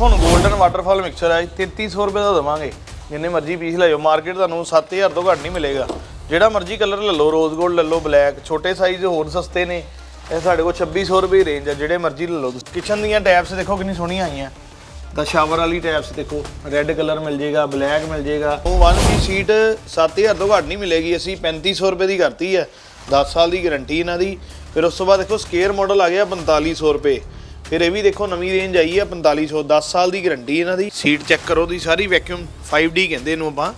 ਦੇਖੋ ਹੁਣ golden waterfall mixture ਹੈ 3300 ਰੁਪਏ ਦਾ ਦਵਾਂਗੇ। ਜਿੰਨੇ ਮਰਜ਼ੀ ਪੀਸ ਲੈ ਜਾਓ ਮਾਰਕੀਟ ਤੁਹਾਨੂੰ 7000 ਤੋਂ ਘੱਟ ਨਹੀਂ ਮਿਲੇਗਾ। ਜਿਹੜਾ ਮਰਜ਼ੀ ਕਲਰ ਲੈ ਲਓ ਰੋਜ਼ 골ਡ ਲੈ ਲਓ ਬਲੈਕ ਛੋਟੇ ਸਾਈਜ਼ ਹੋਰ ਸਸਤੇ ਨੇ। ਇਹ ਸਾਡੇ ਕੋਲ 2600 ਰੁਪਏ ਰੇਂਜ ਹੈ ਜਿਹੜੇ ਮਰਜ਼ੀ ਲੈ ਲਓ। ਕਿਚਨ ਦੀਆਂ ਟੈਪਸ ਦੇਖੋ ਕਿੰਨੀ ਸੋਹਣੀਆਂ ਆਈਆਂ। ਤਾਂ ਸ਼ਾਵਰ ਵਾਲੀ ਟੈਪਸ ਦੇਖੋ ਰੈੱਡ ਕਲਰ ਮਿਲ ਜੇਗਾ ਬਲੈਕ ਮਿਲ ਜੇਗਾ ਉਹ ਵਨ ਪੀ ਸ਼ੀਟ 7000 ਤੋਂ ਘੱਟ ਨਹੀਂ ਮਿਲੇਗੀ, ਅਸੀਂ 3500 ਰੁਪਏ ਦੀ ਕਰਤੀ ਹੈ। 10 ਸਾਲ ਦੀ ਗਾਰੰਟੀ ਇਹਨਾਂ ਦੀ। ਫਿਰ ਉਸ ਤੋਂ ਬਾਅਦ ਦੇਖੋ ਸਕੇਅਰ ਮਾਡਲ ਆ ਗਿਆ 4500 ਰੁਪਏ। ਫਿਰ ਇਹ ਵੀ ਦੇਖੋ ਨਵੀਂ ਰੇਂਜ ਆਈ ਹੈ 4500 10 ਸਾਲ ਦੀ ਗਾਰੰਟੀ ਇਹਨਾਂ ਦੀ। ਸੀਟ ਚੈੱਕ ਕਰੋ ਦੀ, ਸਾਰੀ ਵੈਕਿਊਮ 5D ਕਹਿੰਦੇ ਇਹਨੂੰ ਆਪਾਂ।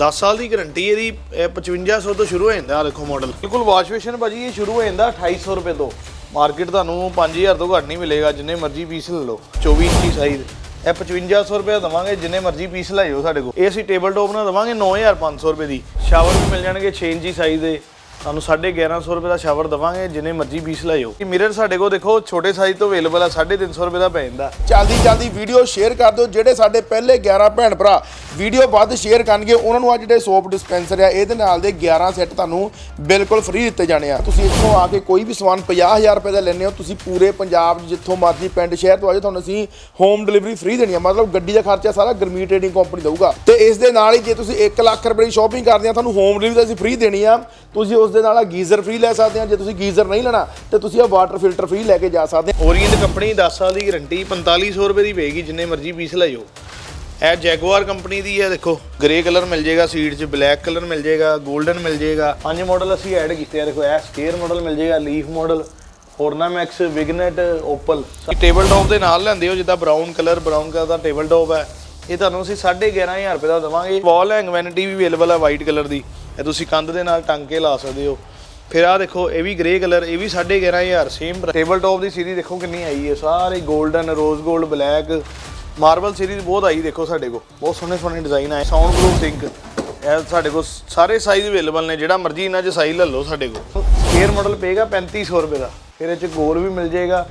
10 ਸਾਲ ਦੀ ਗਾਰੰਟੀ ਇਹਦੀ, ਇਹ 5500 ਤੋਂ ਸ਼ੁਰੂ ਹੋ ਜਾਂਦਾ ਆ ਦੇਖੋ ਮਾਡਲ ਬਿਲਕੁਲ ਵਾਸ਼ ਬੇਸ਼ਨ ਭਾਜੀ, ਇਹ ਸ਼ੁਰੂ ਹੋ ਜਾਂਦਾ 2800 ਰੁਪਏ ਤੋਂ। ਮਾਰਕੀਟ ਤੁਹਾਨੂੰ 5000 ਤੋਂ ਘੱਟ ਨਹੀਂ ਮਿਲੇਗਾ, ਜਿੰਨੇ ਮਰਜ਼ੀ ਪੀਸ ਲੈ ਲਓ 24 ਇੰਚੀ ਸਾਈਜ਼ ਇਹ 5500 ਰੁਪਏ ਦਵਾਂਗੇ, ਜਿੰਨੇ ਮਰਜ਼ੀ ਪੀਸ ਲੈ ਜਾਓ ਸਾਡੇ ਕੋਲ। ਇਹ ਅਸੀਂ ਟੇਬਲ ਟੋਪ ਨਾਲ ਦਵਾਂਗੇ 9500 ਰੁਪਏ ਦੀ। ਸ਼ਾਵਰ ਵੀ ਮਿਲ ਜਾਣਗੇ 6 ਇੰਚੀ ਸਾਈਜ਼ ਦੇ। ਤੁਹਾਨੂੰ 1150 ਰੁਪਏ ਦਾ ਸ਼ਾਵਰ ਦਵਾਂਗੇ, ਜਿੰਨੇ ਮਰਜ਼ੀ ਪੀਸ ਲੈ ਜਾਓ ਮਿਰਰ ਸਾਡੇ ਕੋਲ ਦੇਖੋ, ਛੋਟੇ ਸਾਈਜ਼ ਤੋਂ ਅਵੇਲੇਬਲ ਆ 350 ਰੁਪਏ ਦਾ ਪੈ ਜਾਂਦਾ। ਚਲਦੀ ਚਲਦੀ ਵੀਡੀਓ ਸ਼ੇਅਰ ਕਰ ਦਿਓ, ਜਿਹੜੇ ਸਾਡੇ ਪਹਿਲੇ 11 ਭੈਣ ਭਰਾ ਵੀਡੀਓ ਵੱਧ ਸ਼ੇਅਰ ਕਰਨਗੇ, ਉਹਨਾਂ ਨੂੰ ਆ ਜਿਹੜੇ ਸੋਪ ਡਿਸਪੈਂਸਰ ਆ, ਇਹਦੇ ਨਾਲ ਦੇ 11 ਸੈੱਟ ਤੁਹਾਨੂੰ ਬਿਲਕੁਲ ਫ੍ਰੀ ਦਿੱਤੇ ਜਾਣੇ ਆ। ਤੁਸੀਂ ਇੱਥੋਂ ਆ ਕੇ ਕੋਈ ਵੀ ਸਮਾਨ 50000 ਰੁਪਏ ਦਾ ਲੈਣੇ ਹੋ, ਤੁਸੀਂ ਪੂਰੇ ਪੰਜਾਬ 'ਚ ਜਿੱਥੋਂ ਮਰਜ਼ੀ ਪਿੰਡ, ਸ਼ਹਿਰ ਤੋਂ ਆ ਜਾਓ, ਤੁਹਾਨੂੰ ਅਸੀਂ ਹੋਮ ਡਿਲੀਵਰੀ ਫ੍ਰੀ ਦੇਣੀ ਆ। ਮਤਲਬ ਗੱਡੀ ਦਾ ਖਰਚਾ ਸਾਰਾ ਗਰਮੀ ਟ੍ਰੇਡਿੰਗ ਕੰਪਨੀ ਦਊਗਾ। ਤੇ ਇਸ ਦੇ ਨਾਲ ਹੀ ਜੇ ਤੁਸੀਂ 1 ਲੱਖ ਰੁਪਏ ਦੀ ਸ਼ਾਪਿੰਗ ਕਰਦੇ ਆ, ਤੁਹਾਨੂੰ ਹੋਮ ਡਿਲੀਵਰੀ ਅਸੀਂ ਫ੍ਰੀ ਦੇਣੀ ਆ। ਤੁਸੀਂ ਉਸ ਦੇ ਨਾਲ ਆ ਗੀਜ਼ਰ ਫ੍ਰੀ ਲੈ ਸਕਦੇ ਆ। ਜੇ ਤੁਸੀਂ ਗੀਜ਼ਰ ਨਹੀਂ ਲੈਣਾ, ਤੇ ਤੁਸੀਂ ਆ ਵਾਟਰ ਫਿਲਟਰ ਫ੍ਰੀ ਲੈ ਕੇ ਜਾ ਸਕਦੇ ਆ। ਓਰੀਐਂਟ ਕੰਪਨੀ 10 ਸਾਲ ਦੀ ਗਾਰੰਟੀ 4500 ਰੁਪਏ ਦੀ ਪਏਗੀ, ਜਿੰਨੇ ਮਰਜ਼ੀ ਪੀਸ ਲੈ ਜਾਓ। ਇਹ ਜੈਗੁਆਰ ਕੰਪਨੀ ਦੀ ਹੈ, ਦੇਖੋ ਗ੍ਰੇ ਕਲਰ ਮਿਲ ਜੇਗਾ ਸੀਟ 'ਚ ਬਲੈਕ ਕਲਰ ਮਿਲ ਜੇਗਾ 골ਡਨ ਮਿਲ ਜੇਗਾ ਪੰਜ ਮਾਡਲ ਅਸੀਂ ਐਡ ਕੀਤੇ ਆ, ਦੇਖੋ, ਇਹ ਸਕੇਅਰ ਮਾਡਲ ਮਿਲ ਜੇਗਾ leaf model Ornamax vignette opal table top ਦੇ ਨਾਲ ਲੈਂਦੇ ਹੋ, ਜਿੱਦਾਂ ਬਰਾਊਨ ਕਲਰ ਬਰਾਊਨ ਕਲਰ ਦਾ ਟੇਬਲ ਟੌਪ ਹੈ। ਇਹ ਤੁਹਾਨੂੰ ਅਸੀਂ 11500 ਰੁਪਏ ਦਾ ਦਵਾਂਗੇ। ਵਾਲ ਹੈਂਗ ਵੈਨਿਟੀ ਵੀ ਅਵੇਲੇਬਲ ਹੈ ਵਾਈਟ ਕਲਰ ਦੀ। ਇਹ ਤੁਸੀਂ ਕੰਧ ਦੇ ਨਾਲ ਟੰਗ ਕੇ ਲਾ ਸਕਦੇ ਹੋ। ਫਿਰ ਆ ਦੇਖੋ, ਇਹ ਵੀ ਗ੍ਰੇ ਕਲਰ ਇਹ ਵੀ 11500 ਸੇਮ ਟੇਬਲ ਟੌਪ ਦੀ ਸੀਰੀਜ਼ ਦੇਖੋ ਕਿੰਨੀ ਆਈ ਹੈ, ਸਾਰੇ 골ਡਨ ਰੋਜ਼ 골ਡ ਬਲੈਕ ਮਾਰਬਲ ਸੀਰੀਜ਼ ਬਹੁਤ ਆਈ ਦੇਖੋ ਸਾਡੇ ਕੋਲ। ਬਹੁਤ ਸੋਹਣੇ ਸੋਹਣੇ ਡਿਜ਼ਾਈਨ ਆਏ। ਸਾਊਂਡ ਗਲੂ ਸਿੰਕ ਇਹ ਸਾਡੇ ਕੋਲ ਸਾਰੇ ਸਾਈਜ਼ ਅਵੇਲੇਬਲ ਨੇ, ਜਿਹੜਾ ਮਰਜ਼ੀ ਇਹਨਾਂ 'ਚ ਸਾਈਜ਼ ਲੈ ਲਓ ਸਾਡੇ ਕੋਲ। 에ਅਰ ਮਾਡਲ ਪਏਗਾ 3500 ਰੁਪਏ ਦਾ। ਫਿਰ ਇਹ 'ਚ ਗੋਲ ਵੀ ਮਿਲ ਜਾਏਗਾ।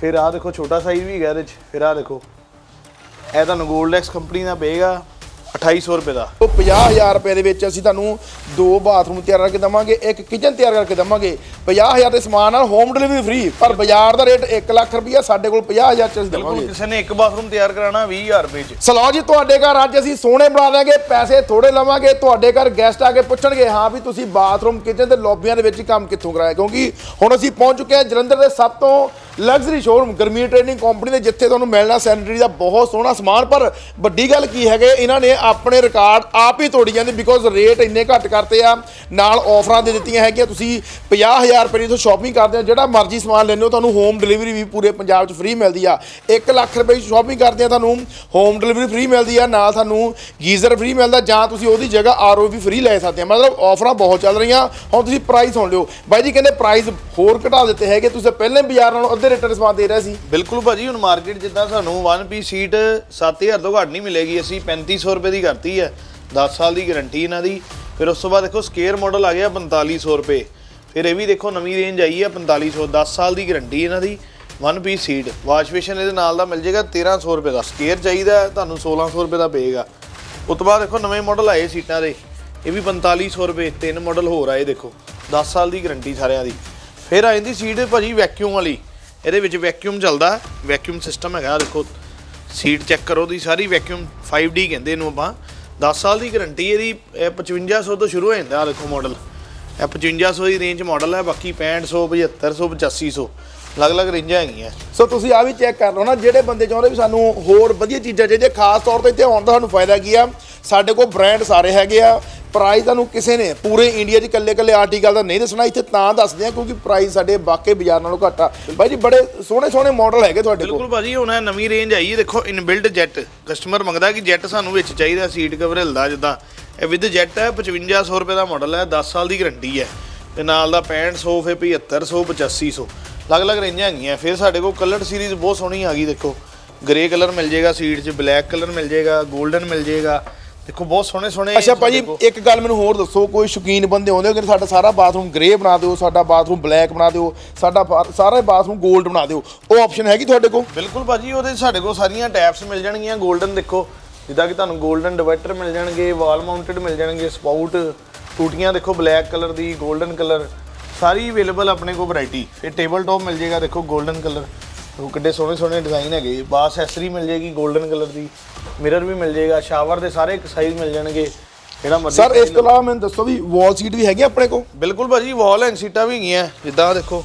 ਫਿਰ ਆਹ ਦੇਖੋ ਛੋਟਾ ਸਾਈਜ਼ ਵੀ ਹੈਗਾ ਇਹਦੇ 'ਚ। ਫਿਰ ਆਹ ਦੇਖੋ। ਇਹ ਤੁਹਾਨੂੰ 골ਡੈਕਸ ਕੰਪਨੀ ਦਾ ਪਏਗਾ। 2800 ਰੁਪਏ ਦਾ। ਉਹ 50000 ਰੁਪਏ ਦੇ ਵਿੱਚ ਅਸੀਂ ਤੁਹਾਨੂੰ ਦੋ ਬਾਥਰੂਮ ਤਿਆਰ ਕਰਕੇ ਦਵਾਂਗੇ ਇੱਕ ਕਿਚਨ ਤਿਆਰ ਕਰਕੇ ਦਵਾਂਗੇ। 50000 ਦੇ ਸਮਾਨ ਨਾਲ ਹੋਮ ਡਿਲੀਵਰੀ ਫ੍ਰੀ ਪਰ ਬਾਜ਼ਾਰ ਦਾ ਰੇਟ 1 ਲੱਖ ਰੁਪਈਆ ਸਾਡੇ ਕੋਲ 50000 ਚ ਅਸੀਂ ਬਿਲਕੁਲ ਦਵਾਂਗੇ। ਕਿਸੇ ਨੇ ਇੱਕ ਬਾਥਰੂਮ ਤਿਆਰ ਕਰਾਣਾ 20000 ਰੁਪਏ 'ਚ। ਸਲਾਹ ਜੀ ਤੁਹਾਡੇ ਘਰ ਅੱਜ ਅਸੀਂ ਸੋਹਣੇ ਬਣਾ ਦਾਂਗੇ ਪੈਸੇ ਥੋੜੇ ਲਵਾਂਗੇ ਤੁਹਾਡੇ ਘਰ ਗੈਸਟ ਆ ਕੇ ਪੁੱਛਣਗੇ ਹਾਂ ਵੀ ਤੁਸੀਂ ਬਾਥਰੂਮ ਕਿਚਨ ਤੇ ਲੌਬੀਆਂ ਦੇ ਵਿੱਚ ਹੀ ਕੰਮ ਕਿੱਥੋਂ ਕਰਾਇਆ? ਕਿਉਂਕਿ ਹੁਣ ਅਸੀਂ ਪਹੁੰਚ ਚੁੱਕੇ ਹਾਂ ਜਲੰਧਰ ਦੇ ਸਭ ਤੋਂ ਲਗਜ਼ਰੀ ਸ਼ੋਰੂਮ ਗਰਮੀ ਟ੍ਰੇਡਿੰਗ ਕੰਪਨੀ ਦੇ ਜਿੱਥੇ ਤੁਹਾਨੂੰ ਮਿਲਣਾ ਸੈਨਿਟਰੀ ਦਾ ਬਹੁਤ ਸੋਹਣਾ ਸਮਾਨ, ਪਰ ਵੱਡੀ ਗੱਲ ਕੀ ਹੈਗੇ, ਇਹਨਾਂ ਨੇ ਆਪਣੇ ਰਿਕਾਰਡ ਆਪ ਹੀ ਤੋੜੀ ਜਾਂਦੇ ਬਿਕੋਜ਼ ਰੇਟ ਇੰਨੇ ਘੱਟ ਕਰਤੇ ਆ। ਨਾਲ ਆਫਰਾਂ ਦੇ ਦਿੱਤੀਆਂ ਹੈਗੀਆਂ, ਤੁਸੀਂ 50000 ਰੁਪਏ ਦੀ ਤੋਂ ਸ਼ਾਪਿੰਗ ਕਰਦੇ ਹੋ ਜਿਹੜਾ ਮਰਜ਼ੀ ਸਮਾਨ ਲੈਂਦੇ ਹੋ, ਤੁਹਾਨੂੰ ਹੋਮ ਡਿਲੀਵਰੀ ਵੀ ਪੂਰੇ ਪੰਜਾਬ 'ਚ ਫ੍ਰੀ ਮਿਲਦੀ ਆ। 1 ਲੱਖ ਰੁਪਏ ਦੀ ਸ਼ਾਪਿੰਗ ਕਰਦੇ ਆ, ਤੁਹਾਨੂੰ ਹੋਮ ਡਿਲੀਵਰੀ ਫ੍ਰੀ ਮਿਲਦੀ ਆ, ਨਾਲ ਤੁਹਾਨੂੰ ਗੀਜ਼ਰ ਫ੍ਰੀ ਮਿਲਦਾ, ਜਾਂ ਤੁਸੀਂ ਉਹਦੀ ਜਗ੍ਹਾ ਆਰਓ ਵੀ ਫ੍ਰੀ ਲੈ ਸਕਦੇ ਆ। ਮਤਲਬ ਆਫਰਾਂ ਬਹੁਤ ਚੱਲ ਰਹੀਆਂ। ਹੁਣ ਤੁਸੀਂ ਪ੍ਰਾਈਸ ਸੁਣ ਲਿਓ। ਬਾਈ ਜੀ ਕਹਿੰਦੇ ਪ੍ਰਾਈਸ ਹੋਰ ਘਟਾ ਦਿੱਤੇ ਹੈਗੇ, ਤੁਸੀਂ ਪਹਿਲੇ ਬਾਜ਼ਾਰ ਨਾਲੋਂ ਅੱਧੇ ਰੇਟ ਤੇ ਸਮਾਨ ਦੇ ਰਿਹਾ ਸੀ? ਬਿਲਕੁਲ ਭਾਜੀ ਹੁਣ ਮਾਰਕੀਟ ਜਿੱਦਾਂ ਸਾਨੂੰ 1 ਪੀਸ ਸੀਟ 7000 ਤੋਂ ਘੱਟ ਨਹੀਂ ਮਿਲੇਗੀ। ਅਸੀਂ 3500 ਰੁਪਏ ਦੀ ਕਰਤੀ ਹੈ। 10 ਸਾਲ ਦੀ ਗਾਰੰਟੀ ਇਹਨਾਂ ਦੀ। ਫਿਰ ਉਸ ਤੋਂ ਬਾਅਦ ਦੇਖੋ ਸਕੇਅਰ ਮਾਡਲ ਆ ਗਿਆ 4500 ਰੁਪਏ। ਫਿਰ ਇਹ ਵੀ ਦੇਖੋ ਨਵੀਂ ਰੇਂਜ ਆਈ ਹੈ 4500 10 ਸਾਲ ਦੀ ਗਾਰੰਟੀ ਇਹਨਾਂ ਦੀ। 1 ਪੀਸ ਸੀਟ ਵਾਸ਼ ਬੇਸ਼ਨ ਇਹਦੇ ਨਾਲ ਦਾ ਮਿਲ ਜਾਏਗਾ 1300 ਰੁਪਏ ਦਾ। ਸਕੇਅਰ ਚਾਹੀਦਾ ਹੈ, ਤੁਹਾਨੂੰ 1600 ਰੁਪਏ ਦਾ ਪਏਗਾ। ਉਸ ਤੋਂ ਬਾਅਦ ਦੇਖੋ ਨਵੇਂ ਮਾਡਲ ਆਏ ਸੀਟਾਂ ਦੇ। ਇਹ ਵੀ 4500 ਰੁਪਏ ਤਿੰਨ ਮਾਡਲ ਹੋਰ ਆਏ ਦੇਖੋ। 10 ਸਾਲ ਦੀ ਗਾਰੰਟੀ ਸਾਰਿਆਂ ਦੀ। ਫਿਰ ਆ ਜਾਂਦੀ ਸੀਟ ਭਾਜੀ ਵੈਕਿਊਮ ਵਾਲੀ। ਇਹਦੇ ਵਿੱਚ ਵੈਕਿਊਮ ਚੱਲਦਾ ਵੈਕਿਊਮ ਸਿਸਟਮ ਹੈਗਾ, ਦੇਖੋ ਸੀਟ ਚੈੱਕ ਕਰੋ ਦੀ ਸਾਰੀ ਵੈਕਿਊਮ 5D ਕਹਿੰਦੇ ਇਹਨੂੰ ਆਪਾਂ। 10 ਸਾਲ ਦੀ ਗਾਰੰਟੀ ਇਹਦੀ, ਇਹ 5500 ਤੋਂ ਸ਼ੁਰੂ ਹੋ ਜਾਂਦਾ, ਆਹ ਦੇਖੋ ਮਾਡਲ ਇਹ 5500 ਦੀ ਰੇਂਜ ਮਾਡਲ ਹੈ, ਬਾਕੀ 6500 7500 8500 ਅਲੱਗ-ਅਲੱਗ ਰੇਂਜਾਂ ਹੈਗੀਆਂ। ਸੋ ਤੁਸੀਂ ਆ ਵੀ ਚੈੱਕ ਕਰ ਲਓ ਨਾ, ਜਿਹੜੇ ਬੰਦੇ ਚਾਹੁੰਦੇ ਵੀ ਸਾਨੂੰ ਹੋਰ ਵਧੀਆ ਚੀਜ਼ਾਂ ਚਾਹੀਦੀਆਂ, ਖਾਸ ਤੌਰ ਤੇ ਇੱਥੇ ਆਉਣ ਦਾ ਸਾਨੂੰ ਫਾਇਦਾ ਕੀ ਆ? ਸਾਡੇ ਕੋਲ ਬ੍ਰਾਂਡ ਸਾਰੇ ਹੈਗੇ ਆ ਪ੍ਰਾਈਸ ਤੁਹਾਨੂੰ ਕਿਸੇ ਨੇ, ਪੂਰੇ ਇੰਡੀਆ 'ਚ ਇਕੱਲੇ-ਇਕੱਲੇ ਆਰਟੀਕਲ ਦਾ ਨਹੀਂ ਦੱਸਣਾ, ਇੱਥੇ ਤਾਂ ਦੱਸਦੇ ਆ ਕਿਉਂਕਿ ਪ੍ਰਾਈਸ ਸਾਡੇ ਬਾਕੀ ਬਾਜ਼ਾਰ ਨਾਲੋਂ ਘੱਟ ਆ। ਬਾਈ ਜੀ, ਬੜੇ ਸੋਹਣੇ ਸੋਹਣੇ ਮਾਡਲ ਹੈਗੇ ਤੁਹਾਡੇ ਕੋਲ। ਬਿਲਕੁਲ ਭਾਜੀ, ਹੁਣ ਇਹ ਨਵੀਂ ਰੇਂਜ ਆਈ ਹੈ, ਦੇਖੋ ਇਨਬਿਲਟ ਜੈਟ ਕਸਟਮਰ ਮੰਗਦਾ ਕਿ ਜੈਟ ਸਾਨੂੰ ਵਿੱਚ ਚਾਹੀਦਾ ਸੀਟ ਕਵਰ ਹਿਲਦਾ ਜਿੱਦਾਂ। ਇਹ ਵਿਦ ਜੈਟ ਹੈ 5500 ਰੁਪਏ ਦਾ ਮਾਡਲ ਹੈ 10 ਸਾਲ ਦੀ ਗਾਰੰਟੀ ਹੈ। ਤੇ ਨਾਲ ਦਾ 6500 ਫਿਰ 7500 8500 ਅਲੱਗ-ਅਲੱਗ ਰੇਂਜਾਂ ਹੈਗੀਆਂ। ਫਿਰ ਸਾਡੇ ਕੋਲ ਕਲਰਡ ਸੀਰੀਜ਼ ਬਹੁਤ ਸੋਹਣੀ ਆ ਗਈ, ਦੇਖੋ। ਗ੍ਰੇ ਕਲਰ ਮਿਲ ਜੇਗਾ ਸੀਟ 'ਚ ਬਲੈਕ ਕਲਰ ਮਿਲ ਜੇਗਾ 골ਡਨ ਮਿਲ ਜੇਗਾ। ਦੇਖੋ ਬਹੁਤ ਸੋਹਣੇ ਸੋਹਣੇ ਅੱਛਾ ਭਾਜੀ ਇੱਕ ਗੱਲ ਮੈਨੂੰ ਹੋਰ ਦੱਸੋ ਕੋਈ ਸ਼ੌਕੀਨ ਬੰਦੇ ਆਉਂਦੇ ਕਿ ਸਾਡਾ ਸਾਰਾ ਬਾਥਰੂਮ ਗ੍ਰੇ ਬਣਾ ਦਿਓ ਸਾਡਾ ਬਾਥਰੂਮ ਬਲੈਕ ਬਣਾ ਦਿਓ ਸਾਡਾ ਸਾਰੇ ਬਾਥਰੂਮ ਗੋਲਡ ਬਣਾ ਦਿਓ ਉਹ ਆਪਸ਼ਨ ਹੈਗੀ ਤੁਹਾਡੇ ਕੋਲ? ਬਿਲਕੁਲ ਭਾਜੀ ਉਹਦੇ ਸਾਡੇ ਕੋਲ ਸਾਰੀਆਂ ਟੈਪਸ ਮਿਲ ਜਾਣਗੀਆਂ ਗੋਲਡਨ ਦੇਖੋ ਜਿੱਦਾਂ ਕਿ ਤੁਹਾਨੂੰ ਗੋਲਡਨ ਡਿਵਾਈਡਰ ਮਿਲ ਜਾਣਗੇ ਵਾਲ ਮਾਊਂਟਡ ਮਿਲ ਜਾਣਗੇ ਸਪਾਊਟ ਟੂਟੀਆਂ ਦੇਖੋ ਬਲੈਕ ਕਲਰ ਦੀ ਗੋਲਡਨ ਕਲਰ ਸਾਰੀ ਅਵੇਲੇਬਲ ਆਪਣੇ ਕੋਲ ਵੈਰਾਈਟੀ ਇਹ ਟੇਬਲ ਟੌਪ ਮਿਲ ਜੇਗਾ ਦੇਖੋ ਗੋਲਡਨ ਕਲਰ ਉਹ ਕਿੱਡੇ ਸੋਹਣੇ ਸੋਹਣੇ ਡਿਜ਼ਾਈਨ ਹੈਗੇ ਬਾਸ ਐਸਰੀ ਮਿਲ ਜੇਗੀ 골ਡਨ ਕਲਰ ਦੀ ਮਿਰਰ ਵੀ ਮਿਲ ਜੇਗਾ ਸ਼ਾਵਰ ਦੇ ਸਾਰੇ ਸਾਈਜ਼ ਮਿਲ ਜਾਣਗੇ ਜਿਹੜਾ ਮਰਜ਼ੀ ਸਰ ਇਸ ਤੋਂ ਇਲਾਵਾ ਮੈਨੂੰ ਦੱਸੋ ਵੀ ਵਾਲ ਸੀਟ ਵੀ ਹੈਗੀ ਆਪਣੇ ਕੋਲ? ਬਿਲਕੁਲ ਭਾਜੀ ਵਾਲ ਐਂਡ ਸੀਟਾਂ ਵੀ ਹੈਗੀਆਂ ਜਿੱਦਾਂ ਦੇਖੋ